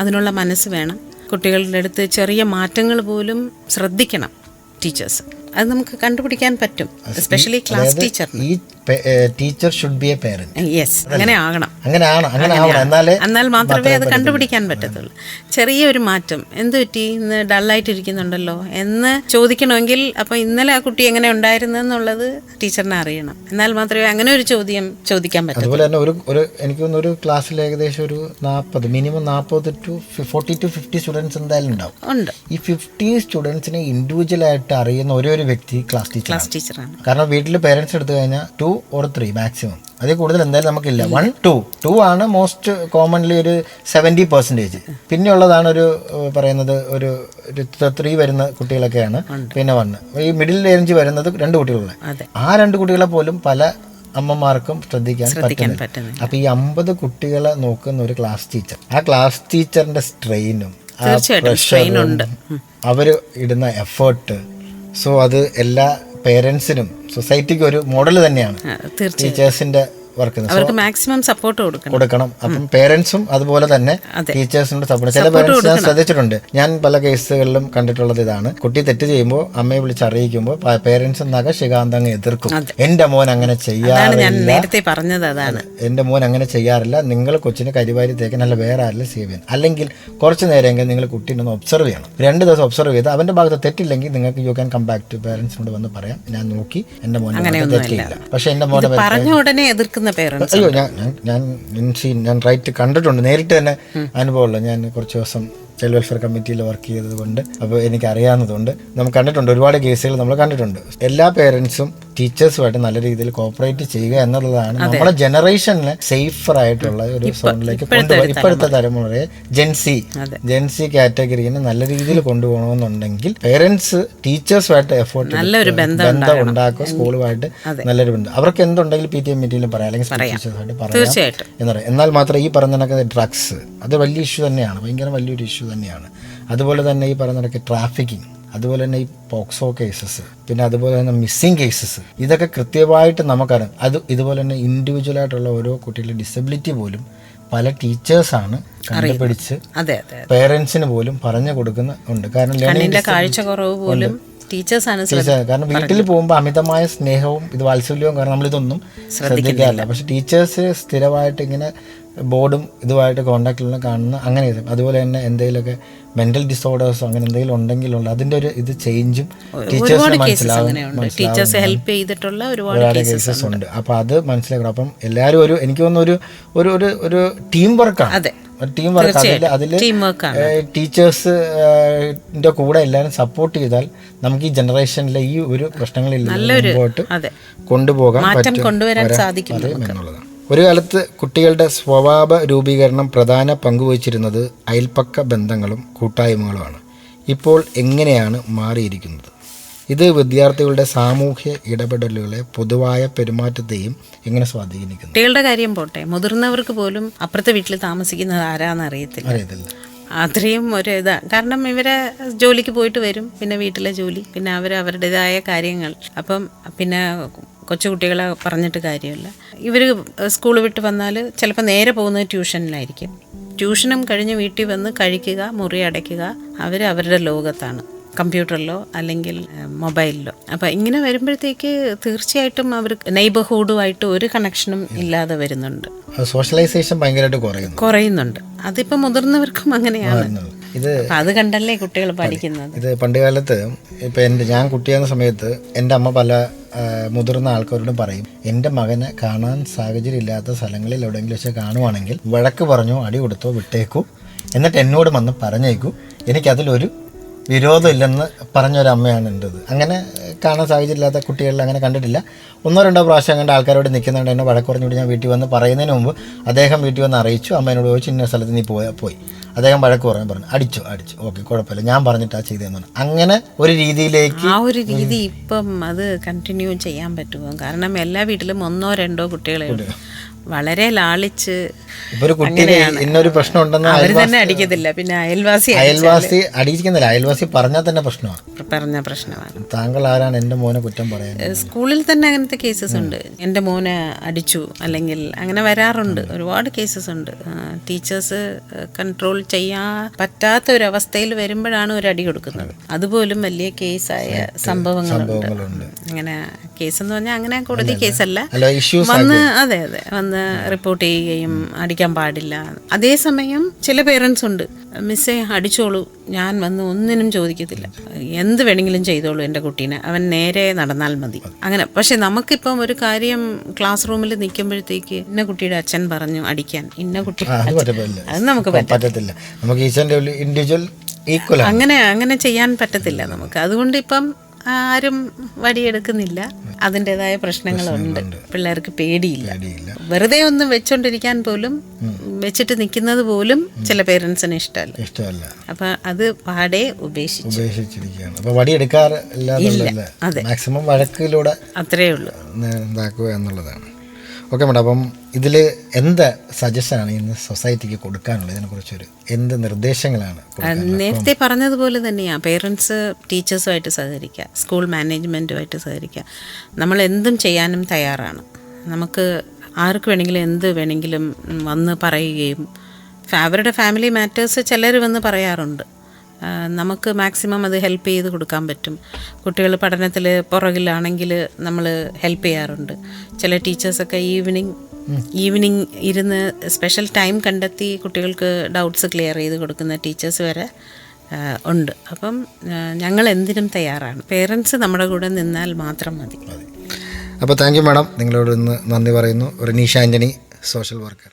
അതിനുള്ള മനസ്സ് വേണം. കുട്ടികളുടെ അടുത്ത് ചെറിയ മാറ്റങ്ങൾ പോലും ശ്രദ്ധിക്കണം ടീച്ചേഴ്സ്. അത് നമുക്ക് കണ്ടുപിടിക്കാൻ പറ്റും എസ്പെഷ്യലി ക്ലാസ് ടീച്ചറിന്
ഈ teacher should be a
yes അങ്ങനെ ആകണം.
അങ്ങനെയാണ് അങ്ങനെ ആവണം. എന്നാലേ
എന്നാൽ മാത്രമേ അത് കണ്ടുപിടിക്കാൻ പറ്റത്തുള്ളൂ. ചെറിയൊരു മാറ്റം. എന്ത് പറ്റി? ഇന്ന് ഡള്ളായിട്ടിരിക്കുന്നുണ്ടല്ലോ. എന്ന് ചോദിക്കണമെങ്കിൽ അപ്പോൾ ഇന്നലെ ആ കുട്ടി എങ്ങനെ ഉണ്ടായിരുന്നു എന്നുള്ളത് ടീച്ചറിനെ അറിയണം. എന്നാൽ മാത്രമേ അങ്ങനെ ഒരു ചോദ്യം ചോദിക്കാൻ പറ്റൂ
അതുപോലെ തന്നെ ഒരു ഒരു എനിക്ക് തോന്നുന്നു ഒരു ക്ലാസ്സിൽ ഏകദേശം ഒരു നാൽപ്പത് മിനിമം നാൽപ്പത് to forty to fifty students എന്തായാലും ഉണ്ടാവും.
ഉണ്ട്.
ഈ ഫിഫ്റ്റി സ്റ്റുഡൻസിനെ ഇൻഡിവിജ്വൽ ആയിട്ട് അറിയുന്ന ഒരേ ഒരു വ്യക്തി ക്ലാസ് ടീച്ചർ
ക്ലാസ് ടീച്ചറാണ്
കാരണം വീട്ടിൽ പേരൻസ് എടുത്തു കഴിഞ്ഞാൽ ടു ഓർ ത്രീ മാക്സിമം അതിൽ കൂടുതൽ എന്തായാലും നമുക്കില്ല. വൺ ടു ടു ആണ് മോസ്റ്റ് കോമൺലി ഒരു സെവന്റി പെർസെന്റേജ് പിന്നെ ഉള്ളതാണ് ഒരു പറയുന്നത് ഒരു ത്രീ വരുന്ന കുട്ടികളൊക്കെയാണ്. പിന്നെ വണ്ണ് ഈ മിഡിൽ റേഞ്ച് വരുന്നത് രണ്ട് കുട്ടികളുള്ള ആ രണ്ട് കുട്ടികളെ പോലും പല അമ്മമാർക്കും ശ്രദ്ധിക്കാൻ പറ്റുന്നു
അപ്പോൾ
അപ്പൊ ഈ അമ്പത് കുട്ടികളെ നോക്കുന്ന ഒരു ക്ലാസ് ടീച്ചർ ആ ക്ലാസ് ടീച്ചറിന്റെ സ്ട്രെയിനും
തീർച്ചയായിട്ടും.
അവർ ഇടുന്ന എഫേർട്ട് സോ അത് എല്ലാ പേരൻസിനും സൊസൈറ്റിക്ക് ഒരു മോഡൽ തന്നെയാണ്. ടീച്ചേഴ്സിന്റെ വർക്ക്
അവർക്ക് മാക്സിമം സപ്പോർട്ട് കൊടുക്കണം.
കൊടുക്കണം. അപ്പം പേരൻസും അതുപോലെ തന്നെ. ടീച്ചേഴ്സിനോട് സപ്പോർട്ട് ചില പേരൻസ് ഞാൻ ശ്രദ്ധിച്ചിട്ടുണ്ട്. ഞാൻ പല കേസുകളിലും കണ്ടിട്ടുള്ളത് ഇതാണ്. കുട്ടി തെറ്റ് ചെയ്യുമ്പോൾ അമ്മയെ വിളിച്ച് അറിയിക്കുമ്പോൾ പേരൻസ് നഖശികാന്തം അങ്ങ് എതിർക്കും. എന്റെ മോൻ അങ്ങനെ ചെയ്യാറില്ല.
നേരത്തെ പറഞ്ഞത് അതാണ്.
എന്റെ മോൻ അങ്ങനെ ചെയ്യാറില്ല. നിങ്ങൾ കൊച്ചിന് കരിവാരി തേക്കാൻ അല്ല വേറെ ആരിലും സേവ് ചെയ്യണം. അല്ലെങ്കിൽ കുറച്ച് നേരമെങ്കിലും നിങ്ങൾ കുട്ടീനെ ഒന്ന് ഒബ്സർവ് ചെയ്യണം. രണ്ട് ദിവസം ഒബ്സർവ് ചെയ്ത് അവന്റെ ഭാഗത്ത് തെറ്റില്ലെങ്കിൽ നിങ്ങൾക്ക് you can come back to പേരൻസിനോട് വന്ന് പറയാം. ഞാൻ നോക്കി എന്റെ മോനെ തെറ്റില്ല. പക്ഷെ എന്റെ മോനെ
പറഞ്ഞ ഉടനെ എതിർക്കുന്ന പേരൻസ്
അയ്യോ ഞാൻ ഞാൻ ഞാൻ റൈറ്റ് കണ്ടിട്ടുണ്ട്. നേരിട്ട് തന്നെ അനുഭവമുള്ള ഞാൻ കുറച്ച് ദിവസം ചൈൽഡ് വെൽഫെയർ കമ്മിറ്റിയിൽ വർക്ക് ചെയ്തതുകൊണ്ട് അപ്പോൾ എനിക്ക് അറിയാവുന്നതുകൊണ്ട് നമ്മൾ കണ്ടിട്ടുണ്ട്. ഒരുപാട് കേസുകൾ നമ്മൾ കണ്ടിട്ടുണ്ട്. എല്ലാ പേരൻസും ടീച്ചേഴ്സുമായിട്ട് നല്ല രീതിയിൽ കോപ്പറേറ്റ് ചെയ്യുക എന്നുള്ളതാണ് നമ്മുടെ ജനറേഷനിലെ സേഫർ ആയിട്ടുള്ള ഒരു സോണിലേക്ക് കൊണ്ടുപോകും ഇപ്പോഴത്തെ തലമുറയെ ജെൻസി. ജെൻസി കാറ്റഗറിനെ നല്ല രീതിയിൽ കൊണ്ടുപോകണമെന്നുണ്ടെങ്കിൽ പേരൻസ് ടീച്ചേഴ്സുമായിട്ട് എഫേർട്ട്
ബന്ധം
ഉണ്ടാക്കുക സ്കൂളുമായിട്ട് നല്ലൊരു ബന്ധം. അവർക്ക് എന്തുണ്ടെങ്കിലും പി ടി എം മീറ്റിംഗിലും പറയാം. അല്ലെങ്കിൽ ടീച്ചേഴ്സായിട്ട് പറയാം.
എന്ന്
പറയാം. എന്നാൽ മാത്രം ഈ പറഞ്ഞ കണക്ക് ഡ്രഗ്സ് അത് വലിയ ഇഷ്യൂ തന്നെയാണ്. ഭയങ്കര വലിയൊരു ഇഷ്യൂ തന്നെയാണ്. അതുപോലെ തന്നെ ഈ പറഞ്ഞ കണക്ക് ട്രാഫിക്കിംഗ് അതുപോലെ തന്നെ ഈ പോക്സോ കേസസ് പിന്നെ അതുപോലെ തന്നെ മിസ്സിംഗ് കേസസ് ഇതൊക്കെ കൃത്യമായിട്ട് നമുക്കറിയാം. അത് ഇതുപോലെ തന്നെ ഇൻഡിവിജ്വൽ ആയിട്ടുള്ള ഓരോ കുട്ടികളുടെ ഡിസബിലിറ്റി പോലും പല ടീച്ചേഴ്സാണ് കണ്ടുപിടിച്ച് പേരൻസിന് പോലും പറഞ്ഞു കൊടുക്കുന്ന ഉണ്ട്. കാരണം ലേണിംഗ്
കണ്ണിന്റെ കാഴ്ച കുറവ് പോലും ടീച്ചേഴ്സാണ്
കാരണം വീട്ടിൽ പോകുമ്പോൾ അമിതമായ സ്നേഹവും ഇത് വാത്സല്യവും കാരണം നമ്മളിതൊന്നും ശ്രദ്ധിക്കാറില്ല. പക്ഷെ ടീച്ചേഴ്സ് സ്ഥിരമായിട്ട് ഇങ്ങനെ ബോർഡും ഇതുമായിട്ട് കോണ്ടാക്റ്റിലുള്ള കാണുന്ന അങ്ങനെ ഇതും. അതുപോലെ തന്നെ എന്തെങ്കിലുമൊക്കെ മെന്റൽ ഡിസോർഡേഴ്സോ അങ്ങനെ എന്തെങ്കിലും ഉണ്ടെങ്കിലുള്ള അതിന്റെ ഒരു ഇത് ചേഞ്ചും ടീച്ചേഴ്സിന് മനസ്സിലാവും
ടീച്ചേഴ്സ് ഹെൽപ്പ് ചെയ്തിട്ടുള്ള ഒരുപാട്
കേസസ് ഉണ്ട്. അപ്പോൾ അത് മനസ്സിലാക്കണം. അപ്പം എല്ലാവരും ഒരു എനിക്ക് തോന്നുന്നു ഒരു ഒരു ഒരു ടീം വർക്കാണ് ടീം വർക്ക് അതിൽ അതിൽ
ടീച്ചേഴ്സിന്റെ
ടീച്ചേഴ്സ് കൂടെ എല്ലാവരും സപ്പോർട്ട് ചെയ്താൽ നമുക്ക് ഈ ജനറേഷനിലെ ഈ ഒരു പ്രശ്നങ്ങളില്ല മുമ്പോട്ട് കൊണ്ടുപോകാൻ പറ്റും. എന്നുള്ളതാണ്. ഒരു കാലത്ത് കുട്ടികളുടെ സ്വഭാവ രൂപീകരണം പ്രധാന പങ്കുവച്ചിരുന്നത് അയൽപ്പക്ക ബന്ധങ്ങളും കൂട്ടായ്മകളുമാണ്. ഇപ്പോൾ എങ്ങനെയാണ് മാറിയിരിക്കുന്നത്? ഇത് വിദ്യാർത്ഥികളുടെ സാമൂഹ്യ ഇടപെടലുകളെ പൊതുവായ പെരുമാറ്റത്തെയും എങ്ങനെ സ്വാധീനിക്കുന്നു?
കുട്ടികളുടെ കാര്യം പോട്ടെ. മുതിർന്നവർക്ക് പോലും അപ്പുറത്തെ വീട്ടിൽ താമസിക്കുന്നത് ആരാന്ന് അറിയത്തില്ല.
അറിയത്തില്ല.
അത്രയും ഒരു ഇതാ. കാരണം ഇവരെ ജോലിക്ക് പോയിട്ട് വരും. പിന്നെ വീട്ടിലെ ജോലി. പിന്നെ അവർ അവരുടേതായ കാര്യങ്ങൾ. അപ്പം പിന്നെ കൊച്ചുകുട്ടികളെ പറഞ്ഞിട്ട് കാര്യമില്ല. ഇവർ സ്കൂൾ വിട്ട് വന്നാൽ ചിലപ്പോൾ നേരെ പോകുന്നത് ട്യൂഷനിലായിരിക്കും. ട്യൂഷനും കഴിഞ്ഞ് വീട്ടിൽ വന്ന് കഴിക്കുക മുറി അടയ്ക്കുക അവർ അവരുടെ ലോകത്താണ്. കമ്പ്യൂട്ടറിലോ അല്ലെങ്കിൽ മൊബൈലിലോ. അപ്പോൾ ഇങ്ങനെ വരുമ്പോഴത്തേക്ക് തീർച്ചയായിട്ടും അവർ നെയ്ബർഹുഡുമായിട്ട് ഒരു കണക്ഷനും ഇല്ലാതെ വരുന്നുണ്ട്.
സോഷ്യലൈസേഷൻ ഭയങ്കരമായിട്ട് കുറയുന്നു.
കുറയുന്നുണ്ട്. അതിപ്പോൾ മുതിർന്നവർക്കും അങ്ങനെയാണ്.
ഇത്
അത് കണ്ടല്ലേ കുട്ടികൾ പഠിക്കുന്നത്?
ഇത് പണ്ട് കാലത്ത് ഇപ്പം എന്റെ ഞാൻ കുട്ടിയാകുന്ന സമയത്ത് എന്റെ അമ്മ പല മുതിർന്ന ആൾക്കാരോടും പറയും എന്റെ മകനെ കാണാൻ സാഹചര്യം ഇല്ലാത്ത സ്ഥലങ്ങളിൽ എവിടെയെങ്കിലും വെച്ച് കാണുവാണെങ്കിൽ വഴക്ക് പറഞ്ഞു അടി കൊടുത്തോ വിട്ടേക്കൂ. എന്നിട്ട് എന്നോട് വന്ന് പറഞ്ഞേക്കൂ. എനിക്കതിലൊരു വിരോധമില്ലെന്ന് പറഞ്ഞൊരമ്മയാണ് എന്റെത്. അങ്ങനെ കാണാൻ സാഹചര്യമില്ലാത്ത കുട്ടികളിൽ അങ്ങനെ കണ്ടിട്ടില്ല. ഒന്നോ രണ്ടോ പ്രാവശ്യം കണ്ട ആൾക്കാരോട് നിൽക്കുന്നുണ്ട് എന്നെ വഴക്ക് പറഞ്ഞുകൊണ്ട് ഞാൻ വീട്ടിൽ വന്ന് പറയുന്നതിന് മുമ്പ് അദ്ദേഹം വീട്ടിൽ വന്ന് അറിയിച്ചു. അമ്മേനോട് ചോദിച്ചു ഇന്ന സ്ഥലത്ത് നീ പോയാൽ പോയി. അദ്ദേഹം വഴക്ക് പറയാൻ പറഞ്ഞു. അടിച്ചു അടിച്ചു. ഓക്കെ കുഴപ്പമില്ല. ഞാൻ പറഞ്ഞിട്ടാ ചെയ്തതെന്ന് പറഞ്ഞു. അങ്ങനെ ഒരു രീതിയിലേക്ക്
ആ ഒരു രീതി ഇപ്പം അത് കണ്ടിന്യൂ ചെയ്യാൻ പറ്റുമോ? കാരണം എല്ലാ വീട്ടിലും ഒന്നോ രണ്ടോ കുട്ടികളെ വളരെ ലാളിച്ച്
ഇന്നൊരു പ്രശ്നം ഉണ്ടെന്ന്
അവർ തന്നെ അടിക്കത്തില്ല. പിന്നെ അയൽവാസി
അയൽവാസി അടിക്കുന്നില്ല അയൽവാസി പറഞ്ഞാൽ തന്നെ പ്രശ്നമാണ്.
പറഞ്ഞ പ്രശ്നമാണ്.
താങ്കൾ ആരാണ് എന്റെ മോനെ കുറ്റം പറയാൻ
സ്കൂളിൽ തന്നെ അങ്ങനത്തെ കേസസ് ഉണ്ട്. എന്റെ മോനെ അടിച്ചു അല്ലെങ്കിൽ അങ്ങനെ വരാറുണ്ട്. ഒരുപാട് കേസസ് ഉണ്ട്. ടീച്ചേഴ്സ് കൺട്രോൾ ചെയ്യാൻ പറ്റാത്ത ഒരു അവസ്ഥയിൽ വരുമ്പോഴാണ് ഒരു അടി കൊടുക്കുന്നത്. അതുപോലും വലിയ കേസായ സംഭവങ്ങളുണ്ട്. അങ്ങനെ കേസ് എന്ന് പറഞ്ഞാൽ അങ്ങനെ കോടതി കേസല്ല വന്ന് അതെ അതെ. വന്ന് റിപ്പോർട്ട് ചെയ്യുകയും അടിക്കാൻ പാടില്ല. അതേസമയം ചില പേരൻസ് ഉണ്ട്. മിസ്സേ അടിച്ചോളൂ. ഞാൻ വന്ന് ഒന്നിനും ചോദിക്കത്തില്ല. എന്ത് വേണമെങ്കിലും ചെയ്തോളൂ എന്റെ കുട്ടീനെ. അവൻ നേരെ നടന്നാൽ മതി. അങ്ങനെ. പക്ഷെ നമുക്കിപ്പം ഒരു കാര്യം ക്ലാസ് റൂമിൽ നിൽക്കുമ്പോഴത്തേക്ക് ഇന്ന കുട്ടിയുടെ അച്ഛൻ പറഞ്ഞു അടിക്കാൻ. ഇന്ന കുട്ടി
അത്
നമുക്ക്
പറ്റത്തില്ല. നമുക്ക് ഇൻഡിവിജ്വൽ ഈക്വൽ
അങ്ങനെ അങ്ങനെ ചെയ്യാൻ പറ്റത്തില്ല നമുക്ക്. അതുകൊണ്ട് ഇപ്പം ആരും വടിയെടുക്കുന്നില്ല. അതിന്റെതായ പ്രശ്നങ്ങളുണ്ട്. പിള്ളേർക്ക് പേടിയില്ല. വെറുതെ ഒന്നും വെച്ചോണ്ടിരിക്കാൻ പോലും വെച്ചിട്ട് നിൽക്കുന്നത് പോലും ചില പേരൻസിന് ഇഷ്ടമല്ല.
ഇഷ്ടമല്ല.
അപ്പൊ അത് പാടെ ഉപേക്ഷിച്ചു.
ഉപേക്ഷിച്ചിരിക്കുകയാണ്.
അതെ.
മാക്സിമം വഴക്കിലൂടെ
അത്രേ ഉള്ളൂ.
എന്നുള്ളതാണ്. ഓക്കെ മേഡം അപ്പം ഇതിൽ എന്ത് സജഷനാണ് ഇന്ന് സൊസൈറ്റിക്ക് കൊടുക്കാനുള്ളത്? ഇതിനെക്കുറിച്ചൊരു എന്ത് നിർദ്ദേശങ്ങളാണ്?
നേരത്തെ പറഞ്ഞതുപോലെ തന്നെയാണ് പേരൻസ് ടീച്ചേഴ്സുമായിട്ട് സഹകരിക്കുക സ്കൂൾ മാനേജ്മെന്റുമായിട്ട് സഹകരിക്കുക നമ്മൾ എന്തും ചെയ്യാനും തയ്യാറാണ്. നമുക്ക് ആർക്ക് വേണമെങ്കിലും എന്ത് വേണമെങ്കിലും വന്ന് പറയുകയും അവരുടെ ഫാമിലി മാറ്റേഴ്സ് ചിലർ വന്ന് പറയാറുണ്ട്. നമുക്ക് മാക്സിമം അത് ഹെൽപ്പ് ചെയ്ത് കൊടുക്കാൻ പറ്റും. കുട്ടികൾ പഠനത്തിൽ പുറകിലാണെങ്കിൽ നമ്മൾ ഹെൽപ്പ് ചെയ്യാറുണ്ട്. ചില ടീച്ചേഴ്സൊക്കെ ഈവനിങ് ഈവനിങ് ഇരുന്ന് സ്പെഷ്യൽ ടൈം കണ്ടെത്തി കുട്ടികൾക്ക് ഡൗട്ട്സ് ക്ലിയർ ചെയ്ത് കൊടുക്കുന്ന ടീച്ചേഴ്സ് വരെ ഉണ്ട്. അപ്പം ഞങ്ങൾ എന്തിനും തയ്യാറാണ്. പേരൻസ് നമ്മുടെ കൂടെ നിന്നാൽ മാത്രം മതി.
അപ്പോൾ താങ്ക് യു മാഡം നിങ്ങളോട് ഇന്ന് നന്ദി പറയുന്നു. ഒരു നീഷ ആന്റണി സോഷ്യൽ വർക്കർ